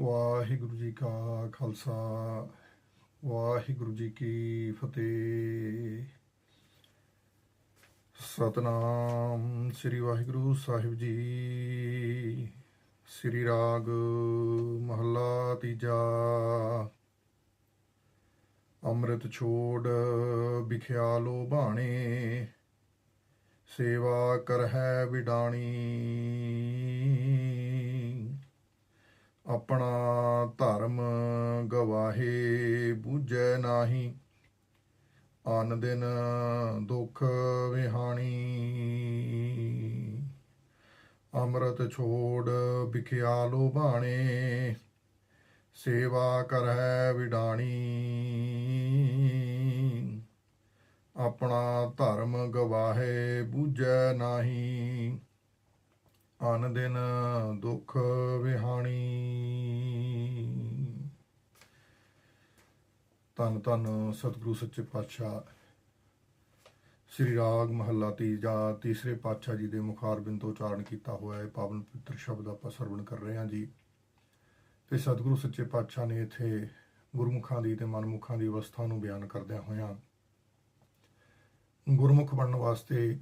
ਵਾਹਿਗੁਰੂ ਜੀ ਕਾ ਖਾਲਸਾ, ਵਾਹਿਗੁਰੂ ਜੀ ਕੀ ਫਤਿਹ। ਸਤਨਾਮ ਸ੍ਰੀ ਵਾਹਿਗੁਰੂ ਸਾਹਿਬ ਜੀ। ਸ੍ਰੀ ਰਾਗ ਮਹੱਲਾ ਤੀਜਾ। ਅੰਮ੍ਰਿਤ ਛੋੜ ਵਿਖਿਆਲੋ ਬਾਣੇ। ਸੇਵਾ ਕਰਹਿ ਵਿਡਾਣੀ। ਆਪਣਾ ਧਰਮ ਗਵਾਹੇ, ਬੂਝੈ ਨਾਹੀ। ਅਨ ਦਿਨ ਦੁਖ ਵਿਹਾਣੀ। ਅੰਮ੍ਰਿਤ ਛੋੜ ਵਿਖਿਆਲੋ ਬਾਣੇ ਸੇਵਾ ਕਰੈ ਵਿਡਾਣੀ। ਆਪਣਾ ਧਰਮ ਗਵਾਹੇ, ਬੂਝੈ ਨਾਹੀ। ਅਨ ਦਿਨ ਦੁਖ ਵਿਹਾਣੀ। ਧੰਨ ਧੰਨ ਸਤਿਗੁਰੂ ਸੱਚੇ ਪਾਤਸ਼ਾਹ, ਸ੍ਰੀ ਰਾਗ ਮਹੱਲਾ ਤੀਜਾ, ਤੀਸਰੇ ਪਾਤਸ਼ਾਹ ਜੀ ਦੇ ਮੁਖਾਰਬਿੰਦ ਤੋਂ ਉਚਾਰਨ ਕੀਤਾ ਹੋਇਆ ਹੈ। ਪਾਵਨ ਪਵਿੱਤਰ ਸ਼ਬਦ ਆਪਾਂ ਸਰਵਣ ਕਰ ਰਹੇ ਹਾਂ ਜੀ। ਤੇ ਸਤਿਗੁਰੂ ਸੱਚੇ ਪਾਤਸ਼ਾਹ ਨੇ ਇੱਥੇ ਗੁਰਮੁਖਾਂ ਦੀ ਤੇ ਮਨਮੁਖਾਂ ਦੀ ਅਵਸਥਾ ਨੂੰ ਬਿਆਨ ਕਰਦਿਆਂ ਹੋਇਆਂ ਗੁਰਮੁਖ ਬਣਨ ਵਾਸਤੇ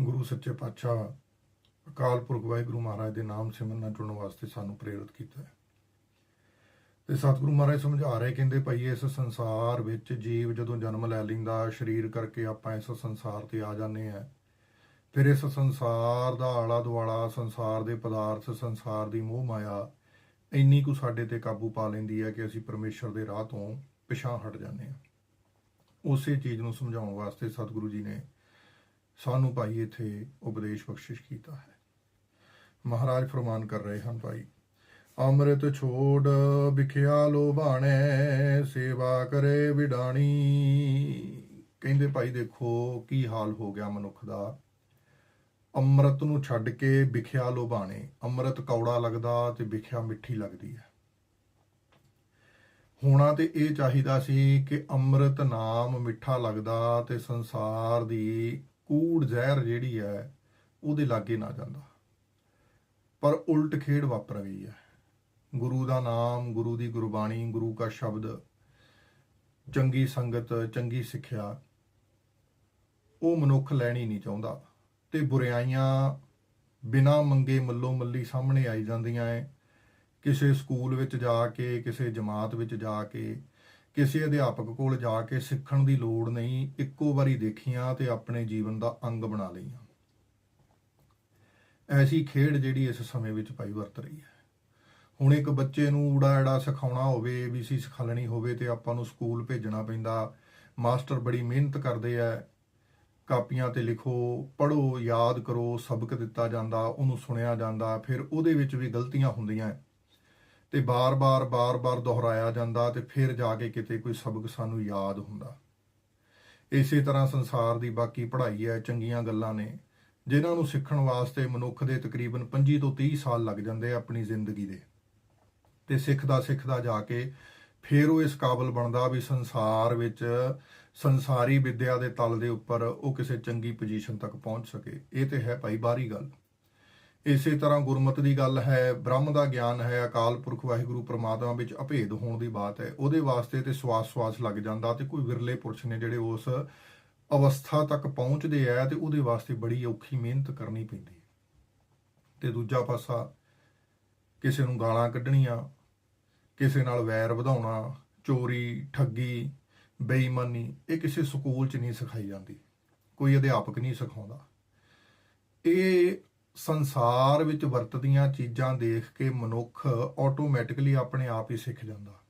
ਗੁਰੂ ਸੱਚੇ ਪਾਤਸ਼ਾਹ ਅਕਾਲ ਪੁਰਖ ਵਾਹਿਗੁਰੂ ਮਹਾਰਾਜ ਦੇ ਨਾਮ ਸਿਮਰਨ ਨਾਲ ਜੁੜਨ ਵਾਸਤੇ ਸਾਨੂੰ ਪ੍ਰੇਰਿਤ ਕੀਤਾ ਹੈ। ਤੇ ਸਤਿਗੁਰੂ ਮਹਾਰਾਜ ਸਮਝਾ ਰਹੇ, ਕਹਿੰਦੇ ਭਾਈ ਇਸ ਸੰਸਾਰ ਵਿੱਚ ਜੀਵ ਜਦੋਂ ਜਨਮ ਲੈ ਲੈਂਦਾ, ਸਰੀਰ ਕਰਕੇ ਆਪਾਂ ਇਸ ਸੰਸਾਰ ਤੇ ਆ ਜਾਂਦੇ ਆ ਫਿਰ ਇਸ ਸੰਸਾਰ ਦਾ ਆਲਾ ਦੁਆਲਾ ਸੰਸਾਰ ਦੇ ਪਦਾਰਥ, ਸੰਸਾਰ ਦੀ ਮੋਹ ਮਾਇਆ ਇੰਨੀ ਕੁ ਸਾਡੇ ਤੇ ਕਾਬੂ ਪਾ ਲੈਂਦੀ ਹੈ ਕਿ ਅਸੀਂ ਪਰਮੇਸ਼ਰ ਦੇ ਰਾਹ ਤੋਂ ਪਿਛਾਂ ਹਟ ਜਾਂਦੇ ਆ ਉਸੇ ਚੀਜ਼ ਨੂੰ ਸਮਝਾਉਣ ਵਾਸਤੇ ਸਤਿਗੁਰੂ ਜੀ ਨੇ ਸਾਨੂੰ ਭਾਈ ਇੱਥੇ ਉਪਦੇਸ਼ ਬਖਸ਼ਿਸ਼ ਕੀਤਾ ਹੈ। ਮਹਾਰਾਜ ਫਰਮਾਨ ਕਰ ਰਹੇ ਹਨ ਭਾਈ। ਅੰਮ੍ਰਿਤ ਛੋੜ ਵਿਖਿਆ ਲੋਭਾਣੇ, ਸੇਵਾ ਕਰੇ ਵਿਡਾਣੀ। ਕਹਿੰਦੇ ਭਾਈ ਦੇਖੋ ਕੀ ਹਾਲ ਹੋ ਗਿਆ ਮਨੁੱਖ ਦਾ। ਅੰਮ੍ਰਿਤ ਨੂੰ ਛੱਡ ਕੇ ਵਿਖਿਆ ਲੋਭਾਣੇ। ਅੰਮ੍ਰਿਤ ਕੌੜਾ ਲੱਗਦਾ ਤੇ ਵਿਖਿਆ ਮਿੱਠੀ ਲੱਗਦੀ ਹੈ। ਹੋਣਾ ਤੇ ਇਹ ਚਾਹੀਦਾ ਸੀ ਕਿ ਅੰਮ੍ਰਿਤ ਨਾਮ ਮਿੱਠਾ ਲੱਗਦਾ ਤੇ ਸੰਸਾਰ ਦੀ ਕੂੜ ਜ਼ਹਿਰ ਜਿਹੜੀ ਹੈ ਉਹਦੇ ਲਾਗੇ ਨਾ ਜਾਂਦਾ। ਪਰ ਉਲਟ ਖੇਡ ਵਾਪਰ ਗਈ ਹੈ। ਗੁਰੂ ਦਾ ਨਾਮ, ਗੁਰੂ ਦੀ ਗੁਰਬਾਣੀ, ਗੁਰੂ ਦਾ ਸ਼ਬਦ, ਚੰਗੀ ਸੰਗਤ, ਚੰਗੀ ਸਿੱਖਿਆ, ਉਹ ਮਨੁੱਖ ਲੈਣੀ ਨਹੀਂ ਚਾਹੁੰਦਾ। ਤੇ ਬੁਰਾਈਆਂ ਬਿਨਾ ਮੰਗੇ ਮੱਲੋ ਮੱਲੀ ਸਾਹਮਣੇ ਆਈ ਜਾਂਦੀਆਂ ਐ। ਕਿਸੇ ਸਕੂਲ ਵਿੱਚ ਜਾ ਕੇ, ਕਿਸੇ ਜਮਾਤ ਵਿੱਚ ਜਾ ਕੇ, ਕਿਸੇ ਅਧਿਆਪਕ ਕੋਲ ਜਾ ਕੇ ਸਿੱਖਣ ਦੀ ਲੋੜ ਨਹੀਂ। ਇੱਕੋ ਵਾਰੀ ਦੇਖੀਆਂ ਤੇ ਆਪਣੇ ਜੀਵਨ ਦਾ ਅੰਗ ਬਣਾ ਲਈਆਂ। ਐਸੀ ਖੇਡ ਜਿਹੜੀ ਇਸ ਸਮੇਂ ਵਿੱਚ ਪਾਈ ਵਰਤ ਰਹੀ ਹੈ। ਹੁਣ ਇੱਕ ਬੱਚੇ ਨੂੰ ਊੜਾ ਐੜਾ ਸਿਖਾਉਣਾ ਹੋਵੇ ਏਬੀਸੀ ਸਿਖਾਲਣੀ ਹੋਵੇ ਤੇ ਆਪਾਂ ਨੂੰ ਸਕੂਲ ਭੇਜਣਾ ਪੈਂਦਾ। ਮਾਸਟਰ ਬੜੀ ਮਿਹਨਤ ਕਰਦੇ ਆ। ਕਾਪੀਆਂ ਤੇ ਲਿਖੋ ਪੜੋ ਯਾਦ ਕਰੋ, ਸਬਕ ਦਿੱਤਾ ਜਾਂਦਾ, ਉਹਨੂੰ ਸੁਣਿਆ ਜਾਂਦਾ, ਫਿਰ ਉਹਦੇ ਵਿੱਚ ਵੀ ਗਲਤੀਆਂ ਹੁੰਦੀਆਂ। ਤੇ ਬਾਰ-ਬਾਰ ਬਾਰ-ਬਾਰ ਦੁਹਰਾਇਆ ਜਾਂਦਾ ਤੇ ਫਿਰ ਜਾ ਕੇ ਕਿਤੇ ਕੋਈ ਸਬਕ ਸਾਨੂੰ ਯਾਦ ਹੁੰਦਾ। ਇਸੇ ਤਰ੍ਹਾਂ ਸੰਸਾਰ ਦੀ ਬਾਕੀ ਪੜ੍ਹਾਈ ਹੈ, ਚੰਗੀਆਂ ਗੱਲਾਂ ਨੇ। ਜਿਨ੍ਹਾਂ ਨੂੰ ਸਿੱਖਣ ਵਾਸਤੇ ਮਨੁੱਖ ਦੇ ਤਕਰੀਬਨ 25 ਤੋਂ 30 ਸਾਲ ਲੱਗ ਜਾਂਦੇ ਆ ਆਪਣੀ ਜ਼ਿੰਦਗੀ ਦੇ। ਤੇ ਸਿੱਖਦਾ ਸਿੱਖਦਾ ਜਾ ਕੇ ਫਿਰ ਉਹ ਇਸ ਕਾਬਲ ਬਣਦਾ ਵੀ ਸੰਸਾਰ ਵਿੱਚ ਸੰਸਾਰੀ ਵਿੱਦਿਆ ਦੇ ਤਲ ਦੇ ਉੱਪਰ ਉਹ ਕਿਸੇ ਚੰਗੀ ਪੋਜੀਸ਼ਨ ਤੱਕ ਪਹੁੰਚ ਸਕੇ। ਇਹ ਤੇ ਹੈ ਭਾਈ ਬਾਹਰੀ ਗੱਲ। ਇਸੇ ਤਰ੍ਹਾਂ ਗੁਰਮਤ ਦੀ ਗੱਲ ਹੈ, ਬ੍ਰਹਮ ਦਾ ਗਿਆਨ ਹੈ, ਅਕਾਲ ਪੁਰਖ ਵਾਹਿਗੁਰੂ ਪ੍ਰਮਾਤਮਾ ਵਿੱਚ ਅਭੇਦ ਹੋਣ ਦੀ ਬਾਤ ਹੈ। ਉਹਦੇ ਵਾਸਤੇ ਤੇ ਸਵਾਸ ਸਵਾਸ ਲੱਗ ਜਾਂਦਾ ਤੇ ਕੋਈ ਵਿਰਲੇ ਪੁਰਸ਼ ਨੇ ਜਿਹੜੇ ਉਸ ਅਵਸਥਾ ਤੱਕ ਪਹੁੰਚਦੇ ਆ ਤੇ ਉਹਦੇ ਵਾਸਤੇ ਬੜੀ ਔਖੀ ਮਿਹਨਤ ਕਰਨੀ ਪੈਂਦੀ ਤੇ ਦੂਜਾ ਪਾਸਾ ਕਿਸੇ ਨੂੰ ਗਾਲਾਂ ਕੱਢਣੀਆਂ, ਕਿਸੇ ਨਾਲ ਵੈਰ ਵਧਾਉਣਾ, ਚੋਰੀ, ਠੱਗੀ, ਬੇਈਮਾਨੀ, ਇਹ ਕਿਸੇ ਸਕੂਲ 'ਚ ਨਹੀਂ ਸਿਖਾਈ ਜਾਂਦੀ। ਕੋਈ ਅਧਿਆਪਕ ਨਹੀਂ ਸਿਖਾਉਂਦਾ। ਇਹ ਸੰਸਾਰ ਵਿੱਚ ਵਰਤਦੀਆਂ ਚੀਜ਼ਾਂ ਦੇਖ ਕੇ ਮਨੁੱਖ ਆਟੋਮੈਟਿਕਲੀ ਆਪਣੇ ਆਪ ਹੀ ਸਿੱਖ ਜਾਂਦਾ।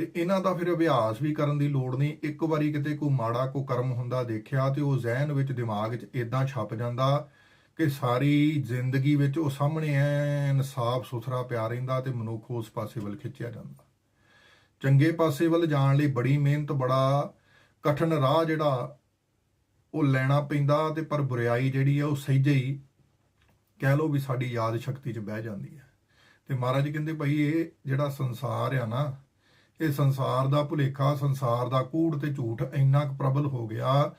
ਤੇ ਇਹਨਾਂ ਦਾ ਫਿਰ ਅਭਿਆਸ ਵੀ ਕਰਨ ਦੀ ਲੋੜ ਨਹੀਂ। ਇੱਕ ਵਾਰੀ ਕਿਤੇ ਕੋਈ ਮਾੜਾ ਕੋ ਕਰਮ ਹੁੰਦਾ ਦੇਖਿਆ ਤੇ ਉਹ ਜ਼ਿਹਨ ਵਿੱਚ ਦਿਮਾਗ 'ਚ ਇਦਾਂ ਛਪ ਜਾਂਦਾ ਕਿ ਸਾਰੀ ਜ਼ਿੰਦਗੀ ਵਿੱਚ ਉਹ ਸਾਹਮਣੇ ਐਨ ਸਾਫ਼ ਸੁਥਰਾ ਪਿਆ ਰਹਿੰਦਾ ਤੇ ਮਨੁੱਖ ਉਸ ਪਾਸੇ ਵੱਲ ਖਿੱਚਿਆ ਜਾਂਦਾ। ਚੰਗੇ ਪਾਸੇ ਵੱਲ ਜਾਣ ਲਈ ਬੜੀ ਮਿਹਨਤ, ਬੜਾ ਕਠਿਨ ਰਾਹ ਜਿਹੜਾ ਉਹ ਲੈਣਾ ਪੈਂਦਾ ਤੇ ਪਰ ਬੁਰਾਈ ਜਿਹੜੀ ਆ ਉਹ ਸਹਿਜੇ ਹੀ ਕਹਿ ਲੋ ਵੀ ਸਾਡੀ ਯਾਦ ਸ਼ਕਤੀ 'ਚ ਬਹਿ ਜਾਂਦੀ ਹੈ। ਤੇ ਮਹਾਰਾਜ ਕਹਿੰਦੇ ਭਾਈ ਇਹ ਜਿਹੜਾ ਸੰਸਾਰ ਆ ਨਾ ਇਹ ਸੰਸਾਰ ਦਾ ਭੁਲੇਖਾ, ਸੰਸਾਰ ਦਾ ਕੂੜ ਤੇ ਝੂਠ ਇੰਨਾ ਕੁ ਪ੍ਰਬਲ ਹੋ ਗਿਆ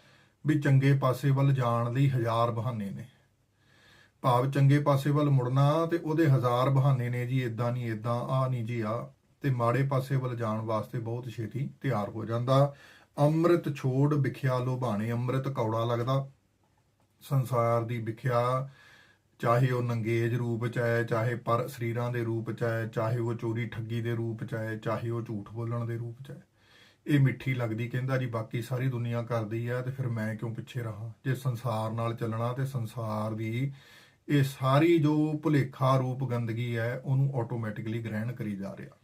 ਵੀ ਚੰਗੇ ਪਾਸੇ ਵੱਲ ਜਾਣ ਲਈ ਹਜ਼ਾਰ ਬਹਾਨੇ ਨੇ। ਭਾਵ ਚੰਗੇ ਪਾਸੇ ਵੱਲ ਮੁੜਨਾ ਤੇ ਉਹਦੇ ਹਜ਼ਾਰ ਬਹਾਨੇ ਨੇ ਜੀ ਇਦਾਂ ਨਹੀਂ ਇਦਾਂ ਆ ਨਹੀਂ ਜੀ ਆ ਤੇ ਮਾੜੇ ਪਾਸੇ ਵੱਲ ਜਾਣ ਵਾਸਤੇ ਬਹੁਤ ਛੇਤੀ ਤਿਆਰ ਹੋ ਜਾਂਦਾ। ਅੰਮ੍ਰਿਤ ਛੋੜ ਵਿਖਿਆ ਲੋਭਾਣੇ, ਅੰਮ੍ਰਿਤ ਕੌੜਾ ਲੱਗਦਾ। ਸੰਸਾਰ ਦੀ ਵਿਖਿਆ ਚਾਹੇ ਉਹ ਨੰਗੇਜ ਰੂਪ ਚ ਹੈ ਚਾਹੇ ਪਰ ਸਰੀਰਾਂ ਦੇ ਰੂਪ ਚ ਹੈ ਚਾਹੇ ਉਹ ਚੋਰੀ ਠੱਗੀ ਦੇ ਰੂਪ ਚ ਹੈ ਚਾਹੇ ਉਹ ਝੂਠ ਬੋਲਣ ਦੇ ਰੂਪ ਚ ਹੈ ਇਹ ਮਿੱਠੀ ਲੱਗਦੀ, ਕਹਿੰਦਾ ਜੀ, ਬਾਕੀ ਸਾਰੀ ਦੁਨੀਆ ਕਰਦੀ ਹੈ ਤੇ ਫਿਰ ਮੈਂ ਕਿਉਂ ਪਿੱਛੇ ਰਹਾ? ਜੇ ਸੰਸਾਰ ਨਾਲ ਚੱਲਣਾ ਤੇ ਸੰਸਾਰ ਦੀ ਇਹ ਸਾਰੀ ਜੋ ਭੁਲੇਖਾ ਰੂਪ ਗੰਦਗੀ ਹੈ, ਉਹਨੂੰ ਆਟੋਮੈਟਿਕਲੀ ਗ੍ਰਹਿਣ ਕਰੀ ਜਾ ਰਿਹਾ।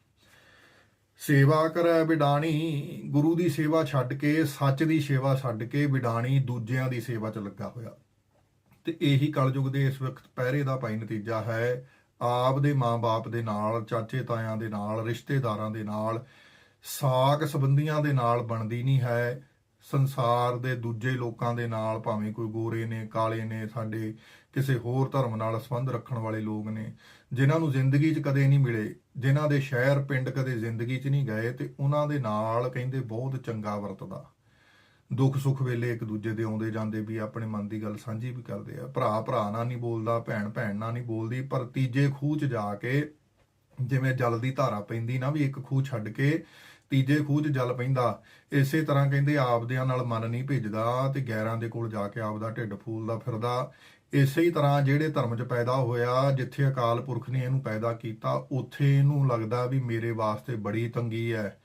ਸੇਵਾ ਕਰੈ ਵਿਡਾਣੀ ਗੁਰੂ ਦੀ ਸੇਵਾ ਛੱਡ ਕੇ, ਸੱਚ ਦੀ ਸੇਵਾ ਛੱਡ ਕੇ ਵਿਡਾਣੀ ਦੂਜਿਆਂ ਦੀ ਸੇਵਾ 'ਚ ਲੱਗਾ ਹੋਇਆ। ਤੇ ਇਹੀ ਕਲਯੁਗ ਦੇ ਇਸ ਵਕਤ ਪਹਿਰੇ ਦਾ ਭਾਈ ਨਤੀਜਾ ਹੈ। ਆਪ ਦੇ ਮਾਂ-ਬਾਪ ਦੇ ਨਾਲ, ਚਾਚੇ ਤਾਇਆਂ ਦੇ ਨਾਲ, ਰਿਸ਼ਤੇਦਾਰਾਂ ਦੇ ਨਾਲ, ਸਾਕ ਸੰਬੰਧੀਆਂ ਦੇ ਨਾਲ ਬਣਦੀ ਨਹੀਂ ਹੈ। ਸੰਸਾਰ ਦੇ ਦੂਜੇ ਲੋਕਾਂ ਦੇ ਨਾਲ ਭਾਵੇਂ ਕੋਈ ਗੋਰੇ ਨੇ, ਕਾਲੇ ਨੇ, ਸਾਡੇ ਕਿਸੇ ਹੋਰ ਧਰਮ ਨਾਲ ਸੰਬੰਧ ਰੱਖਣ ਵਾਲੇ ਲੋਕ ਨੇ, ਜਿਨ੍ਹਾਂ ਨੂੰ ਜ਼ਿੰਦਗੀ 'ਚ ਕਦੇ ਨਹੀਂ ਮਿਲੇ, ਜਿਨ੍ਹਾਂ ਦੇ ਸ਼ਹਿਰ, ਪਿੰਡ ਕਦੇ ਜ਼ਿੰਦਗੀ 'ਚ ਨਹੀਂ ਗਏ ਤੇ ਉਹਨਾਂ ਦੇ ਨਾਲ ਕਹਿੰਦੇ ਬਹੁਤ ਚੰਗਾ ਵਰਤਦਾ। ਦੁੱਖ ਸੁੱਖ ਵੇਲੇ ਇੱਕ ਦੂਜੇ ਦੇ ਆਉਂਦੇ ਜਾਂਦੇ ਵੀ ਆਪਣੇ ਮਨ ਦੀ ਗੱਲ ਸਾਂਝੀ ਵੀ ਕਰਦੇ ਆ। ਭਰਾ ਭਰਾ ਨਾਲ ਨਹੀਂ ਬੋਲਦਾ, ਭੈਣ ਭੈਣ ਨਾਲ ਨਹੀਂ ਬੋਲਦੀ, ਪਰ ਤੀਜੇ ਖੂਹ 'ਚ ਜਾ ਕੇ ਜਿਵੇਂ ਜਲ ਦੀ ਧਾਰਾ ਪੈਂਦੀ ਨਾ ਵੀ ਇੱਕ ਖੂਹ ਛੱਡ ਕੇ ਤੀਜੇ ਖੂਹ 'ਚ ਜਲ ਪੈਂਦਾ, ਇਸੇ ਤਰ੍ਹਾਂ ਕਹਿੰਦੇ ਆਪਦਿਆਂ ਨਾਲ ਮਨ ਨਹੀਂ ਭਿੱਜਦਾ ਤੇ ਗੈਰਾਂ ਦੇ ਕੋਲ ਜਾ ਕੇ ਆਪਦਾ ਢਿੱਡ ਫੂਲਦਾ ਫਿਰਦਾ। ਇਸੇ ਹੀ ਤਰ੍ਹਾਂ ਜਿਹੜੇ ਧਰਮ 'ਚ ਪੈਦਾ ਹੋਇਆ, ਜਿੱਥੇ ਅਕਾਲ ਪੁਰਖ ਨੇ ਇਹਨੂੰ ਪੈਦਾ ਕੀਤਾ, ਉੱਥੇ ਇਹਨੂੰ ਲੱਗਦਾ ਵੀ ਮੇਰੇ ਵਾਸਤੇ ਬੜੀ ਤੰਗੀ ਹੈ।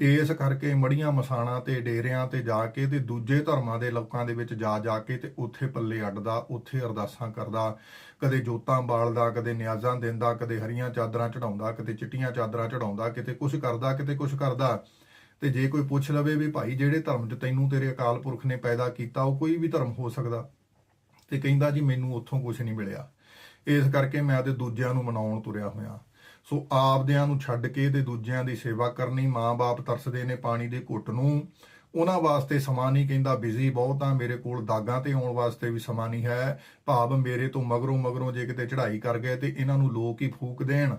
ਇਸ ਕਰਕੇ ਮੜੀਆਂ ਮਸਾਣਾ ਤੇ ਡੇਰਿਆਂ ਤੇ ਜਾ ਕੇ ਤੇ ਦੂਜੇ ਧਰਮਾਂ ਦੇ ਲੋਕਾਂ ਦੇ ਵਿੱਚ ਜਾ ਜਾ ਕੇ ਤੇ ਉੱਥੇ ਪੱਲੇ ਅੱਡਦਾ, ਉੱਥੇ ਅਰਦਾਸਾਂ ਕਰਦਾ, ਕਦੇ ਜੋਤਾਂ ਬਾਲਦਾ, ਕਦੇ ਨਿਆਜ਼ਾਂ ਦਿੰਦਾ, ਕਦੇ ਹਰੀਆਂ ਚਾਦਰਾਂ ਚੜਾਉਂਦਾ, ਕਦੇ ਚਿੱਟੀਆਂ ਚਾਦਰਾਂ ਚੜਾਉਂਦਾ, ਕਿਤੇ ਕੁਝ ਕਰਦਾ, ਕਿਤੇ ਕੁਝ ਕਰਦਾ। ਤੇ ਜੇ ਕੋਈ ਪੁੱਛ ਲਵੇ ਵੀ ਭਾਈ ਜਿਹੜੇ ਧਰਮ 'ਚ ਤੈਨੂੰ ਤੇਰੇ ਅਕਾਲ ਪੁਰਖ ਨੇ ਪੈਦਾ ਕੀਤਾ, ਉਹ ਕੋਈ ਵੀ ਧਰਮ ਹੋ ਸਕਦਾ। ਤੇ ਕਹਿੰਦਾ ਜੀ ਮੈਨੂੰ ਉੱਥੋਂ ਕੁਝ ਨਹੀਂ ਮਿਲਿਆ। ਇਸ ਕਰਕੇ ਮੈਂ ਤੇ ਦੂਜਿਆਂ ਨੂੰ ਮਨਾਉਣ ਤੁਰਿਆ ਹੋਇਆ। ਸੋ ਆਪਦਿਆਂ ਨੂੰ ਛੱਡ ਕੇ ਤੇ ਦੂਜਿਆਂ ਦੀ ਸੇਵਾ ਕਰਨੀ ਮਾਂ-ਬਾਪ ਤਰਸਦੇ ਨੇ ਪਾਣੀ ਦੇ ਘੁੱਟ ਨੂੰ। ਉਹਨਾਂ ਵਾਸਤੇ ਸਮਾਂ ਨਹੀਂ ਕਹਿੰਦਾ, ਬਿਜ਼ੀ ਬਹੁਤ ਆ ਮੇਰੇ ਕੋਲ ਦਾਗਾਂ ਤੇ ਆਉਣ ਵਾਸਤੇ ਵੀ ਸਮਾਂ ਨਹੀਂ ਹੈ। ਭਾਵ ਮੇਰੇ ਤੋਂ ਮਗਰੋਂ ਮਗਰੋਂ ਜੇ ਕਿਤੇ ਚੜ੍ਹਾਈ ਕਰ ਗਏ ਤੇ ਇਹਨਾਂ ਨੂੰ ਲੋਕ ਹੀ ਫੂਕ ਦੇਣ।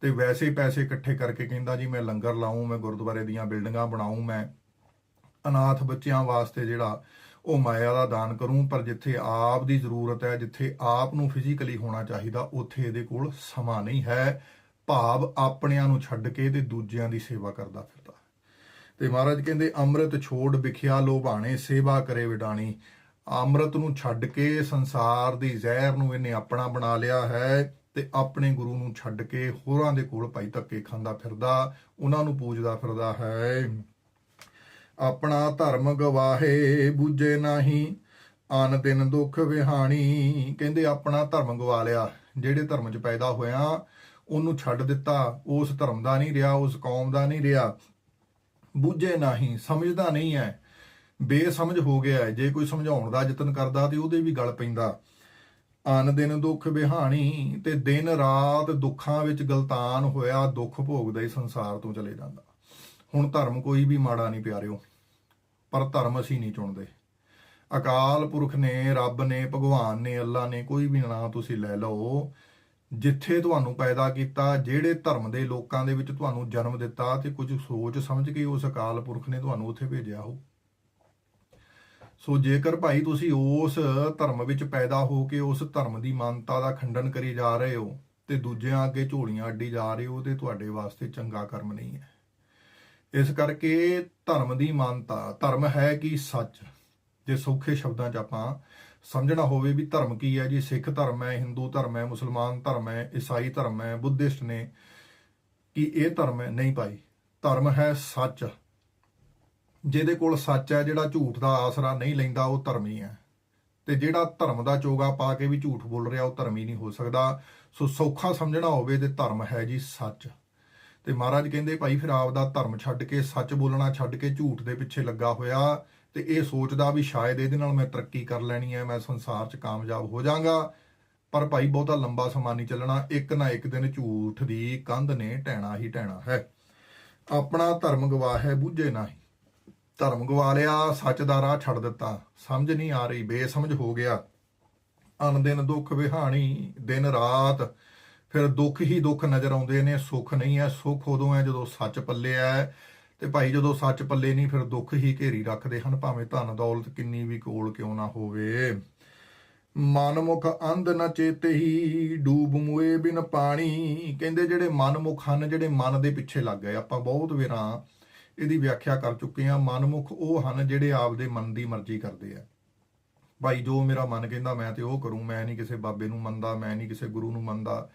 ਤੇ ਵੈਸੇ ਪੈਸੇ ਇਕੱਠੇ ਕਰਕੇ ਕਹਿੰਦਾ ਜੀ, ਮੈਂ ਲੰਗਰ ਲਾਉਂ ਮੈਂ ਗੁਰਦੁਆਰੇ ਦੀਆਂ ਬਿਲਡਿੰਗਾਂ ਬਣਾਉਂ ਮੈਂ ਅਨਾਥ ਬੱਚਿਆਂ ਵਾਸਤੇ ਜਿਹੜਾ ਉਹ ਮਾਇਆ ਦਾ ਦਾਨ ਕਰੂੰ, ਪਰ ਜਿੱਥੇ ਆਪ ਦੀ ਜ਼ਰੂਰਤ ਹੈ, ਜਿੱਥੇ ਆਪ ਨੂੰ ਫਿਜ਼ੀਕਲੀ ਹੋਣਾ ਚਾਹੀਦਾ, ਉੱਥੇ ਇਹਦੇ ਕੋਲ ਸਮਾਂ ਨਹੀਂ ਹੈ। ਭਾਵ ਆਪਣਿਆਂ ਨੂੰ ਛੱਡ ਕੇ ਤੇ ਦੂਜਿਆਂ ਦੀ ਸੇਵਾ ਕਰਦਾ ਫਿਰਦਾ ਤੇ ਮਹਾਰਾਜ ਕਹਿੰਦੇ, ਅੰਮ੍ਰਿਤ ਛੋੜ ਵਿਖਿਆ ਲੋਭਾਣੇ ਸੇਵਾ ਕਰੇ ਵਿਡਾਣੀ। ਅੰਮ੍ਰਿਤ ਨੂੰ ਛੱਡ ਕੇ ਸੰਸਾਰ ਦੀ ਜ਼ਹਿਰ ਨੂੰ ਇਹਨੇ ਆਪਣਾ ਬਣਾ ਲਿਆ ਹੈ ਤੇ ਆਪਣੇ ਗੁਰੂ ਨੂੰ ਛੱਡ ਕੇ ਹੋਰਾਂ ਦੇ ਕੋਲ ਭਾਈ ਧੱਕੇ ਖਾਂਦਾ ਫਿਰਦਾ, ਉਹਨਾਂ ਨੂੰ ਪੂਜਦਾ ਫਿਰਦਾ ਹੈ। ਆਪਣਾ ਧਰਮ ਗਵਾਹੇ, ਬੂਝੇ ਨਹੀਂ, ਆਨ ਦਿਨ ਦੁੱਖ ਵਿਹਾਣੀ। ਕਹਿੰਦੇ, ਆਪਣਾ ਧਰਮ ਗਵਾ ਲਿਆ। ਜਿਹੜੇ ਧਰਮ 'ਚ ਪੈਦਾ ਹੋਇਆ ਉਹਨੂੰ ਛੱਡ ਦਿੱਤਾ, ਉਸ ਧਰਮ ਦਾ ਨਹੀਂ ਰਿਹਾ, ਉਸ ਕੌਮ ਦਾ ਨਹੀਂ ਰਿਹਾ। ਬੂਝੇ ਨਹੀਂ, ਸਮਝਦਾ ਨਹੀਂ ਹੈ ਬੇਸਮਝ ਹੋ ਗਿਆ ਜੇ ਕੋਈ ਸਮਝਾਉਣ ਦਾ ਯਤਨ ਕਰਦਾ ਤੇ ਉਹਦੇ ਵੀ ਗਲ ਪੈਂਦਾ। ਅਨ ਦਿਨ ਦੁੱਖ ਬਿਹਾਣੀ ਤੇ ਦਿਨ ਰਾਤ ਦੁੱਖਾਂ ਵਿੱਚ ਗਲਤਾਨ ਹੋਇਆ, ਦੁੱਖ ਭੋਗਦਾ ਹੀ ਸੰਸਾਰ ਤੋਂ ਚਲੇ ਜਾਂਦਾ। ਹੁਣ ਧਰਮ ਕੋਈ ਵੀ ਮਾੜਾ ਨਹੀਂ ਪਿਆਰਿਓ, ਪਰ ਧਰਮ ਅਸੀਂ ਨਹੀਂ ਚੁਣਦੇ। ਅਕਾਲ ਪੁਰਖ ਨੇ, ਰੱਬ ਨੇ, ਭਗਵਾਨ ਨੇ, ਅੱਲਾ ਨੇ ਕੋਈ ਵੀ ਨਾਂ ਤੁਸੀਂ ਲੈ ਲਓ। ਜਿੱਥੇ ਤੁਹਾਨੂੰ ਪੈਦਾ ਕੀਤਾ, ਜਿਹੜੇ ਧਰਮ ਦੇ ਲੋਕਾਂ ਦੇ ਵਿੱਚ ਤੁਹਾਨੂੰ ਜਨਮ ਦਿੱਤਾ ਤੇ ਕੁਝ ਸੋਚ ਸਮਝ ਕੇ ਉਸ ਅਕਾਲ ਪੁਰਖ ਨੇ ਤੁਹਾਨੂੰ ਉੱਥੇ ਭੇਜਿਆ ਹੋ ਸੋ ਜੇਕਰ ਭਾਈ ਤੁਸੀਂ ਉਸ ਧਰਮ ਵਿੱਚ ਪੈਦਾ ਹੋ ਕੇ ਉਸ ਧਰਮ ਦੀ ਮਾਨਤਾ ਦਾ ਖੰਡਨ ਕਰੀ ਜਾ ਰਹੇ ਹੋ ਤੇ ਦੂਜਿਆਂ ਅੱਗੇ ਝੋਲੀਆਂ ਅੱਡੀ ਜਾ ਰਹੇ ਹੋ, ਤੇ ਤੁਹਾਡੇ ਵਾਸਤੇ ਚੰਗਾ ਕਰਮ ਨਹੀਂ ਹੈ। ਇਸ ਕਰਕੇ ਧਰਮ ਦੀ ਮਾਨਤਾ, ਧਰਮ ਹੈ ਕਿ ਸੱਚ? ਜੇ ਸੌਖੇ ਸ਼ਬਦਾਂ 'ਚ ਆਪਾਂ ਸਮਝਣਾ ਹੋਵੇ ਵੀ ਧਰਮ ਕੀ ਹੈ ਜੀ, ਸਿੱਖ ਧਰਮ ਹੈ, ਹਿੰਦੂ ਧਰਮ ਹੈ, ਮੁਸਲਮਾਨ ਧਰਮ ਹੈ, ਈਸਾਈ ਧਰਮ ਹੈ, ਬੁੱਧਿਸਟ ਨੇ ਕਿ ਇਹ ਧਰਮ ਹੈ ਨਹੀਂ ਭਾਈ। ਧਰਮ ਹੈ ਸੱਚ। ਜਿਹਦੇ ਕੋਲ ਸੱਚ ਹੈ, ਜਿਹੜਾ ਝੂਠ ਦਾ ਆਸਰਾ ਨਹੀਂ ਲੈਂਦਾ, ਉਹ ਧਰਮੀ ਹੈ। ਤੇ ਜਿਹੜਾ ਧਰਮ ਦਾ ਚੋਗਾ ਪਾ ਕੇ ਵੀ ਝੂਠ ਬੋਲ ਰਿਹਾ, ਉਹ ਧਰਮ ਹੀ ਨਹੀਂ ਹੋ ਸਕਦਾ। ਸੋ ਸੌਖਾ ਸਮਝਣਾ ਹੋਵੇ ਤੇ ਧਰਮ ਹੈ ਜੀ ਸੱਚ। ਤੇ ਮਹਾਰਾਜ ਕਹਿੰਦੇ, ਭਾਈ ਫਿਰ ਆਪ ਦਾ ਧਰਮ ਛੱਡ ਕੇ, ਸੱਚ ਬੋਲਣਾ ਛੱਡ ਕੇ ਝੂਠ ਦੇ ਪਿੱਛੇ ਲੱਗਾ ਹੋਇਆ ਤੇ ਇਹ ਸੋਚਦਾ ਵੀ ਸ਼ਾਇਦ ਇਹਦੇ ਨਾਲ ਮੈਂ ਤਰੱਕੀ ਕਰ ਲੈਣੀ ਹੈ, ਮੈਂ ਸੰਸਾਰ 'ਚ ਕਾਮਯਾਬ ਹੋ ਜਾਵਾਂਗਾ। ਪਰ ਭਾਈ ਬਹੁਤਾ ਲੰਬਾ ਸਮਾਂ ਨਹੀਂ ਚੱਲਣਾ, ਇੱਕ ਨਾ ਇੱਕ ਦਿਨ ਝੂਠ ਦੀ ਕੰਧ ਨੇ ਟਹਿਣਾ ਹੀ ਟਹਿਣਾ ਹੈ। ਆਪਣਾ ਧਰਮ ਗਵਾ ਹੈ ਬੁੱਝੇ ਨਹੀਂ। ਧਰਮ ਗਵਾ ਲਿਆ, ਸੱਚ ਦਾ ਰਾਹ ਛੱਡ ਦਿੱਤਾ। ਸਮਝ ਨਹੀਂ ਆ ਰਹੀ, ਬੇਸਮਝ ਹੋ ਗਿਆ। ਅਨ ਦਿਨ ਦੁੱਖ ਵਿਹਾਣੀ, ਦਿਨ ਰਾਤ। ਫਿਰ ਦੁੱਖ ਹੀ ਦੁੱਖ ਨਜ਼ਰ ਆਉਂਦੇ ਨੇ, ਸੁੱਖ ਨਹੀਂ ਹੈ। ਸੁੱਖ ਉਦੋਂ ਹੈ ਜਦੋਂ ਸੱਚ ਪੱਲੇ ਹੈ। ਤੇ ਭਾਈ ਜਦੋਂ ਸੱਚ ਪੱਲੇ ਨਹੀਂ, ਫਿਰ ਦੁੱਖ ਹੀ ਘੇਰੀ ਰੱਖਦੇ ਹਨ, ਭਾਵੇਂ ਧਨ ਦੌਲਤ ਕਿੰਨੀ ਵੀ ਕੋਲ ਕਿਉਂ ਨਾ ਹੋਵੇ। ਮਨਮੁਖ ਅੰਧ ਨ ਚੇਤਹੀ ਡੂਬ ਮੁਏ ਬਿਨ ਪਾਣੀ। ਕਹਿੰਦੇ ਜਿਹੜੇ ਮਨਮੁਖ ਹਨ, ਜਿਹੜੇ ਮਨ ਦੇ ਪਿੱਛੇ ਲੱਗ ਗਏ। ਆਪਾਂ ਬਹੁਤ ਵੇਰਾਂ ਇਹਦੀ ਵਿਆਖਿਆ ਕਰ ਚੁੱਕੇ ਹਾਂ। ਮਨਮੁਖ ਉਹ ਹਨ ਜਿਹੜੇ ਆਪਦੇ ਮਨ ਦੀ ਮਰਜ਼ੀ ਕਰਦੇ ਆ। ਭਾਈ ਜੋ ਮੇਰਾ ਮਨ ਕਹਿੰਦਾ, ਮੈਂ ਤੇ ਉਹ ਕਰੂੰ। ਮੈਂ ਨਹੀਂ ਕਿਸੇ ਬਾਬੇ ਨੂੰ ਮੰਨਦਾ, ਮੈਂ ਨਹੀਂ ਕਿਸੇ ਗੁਰੂ ਨੂੰ ਮੰਨਦਾ।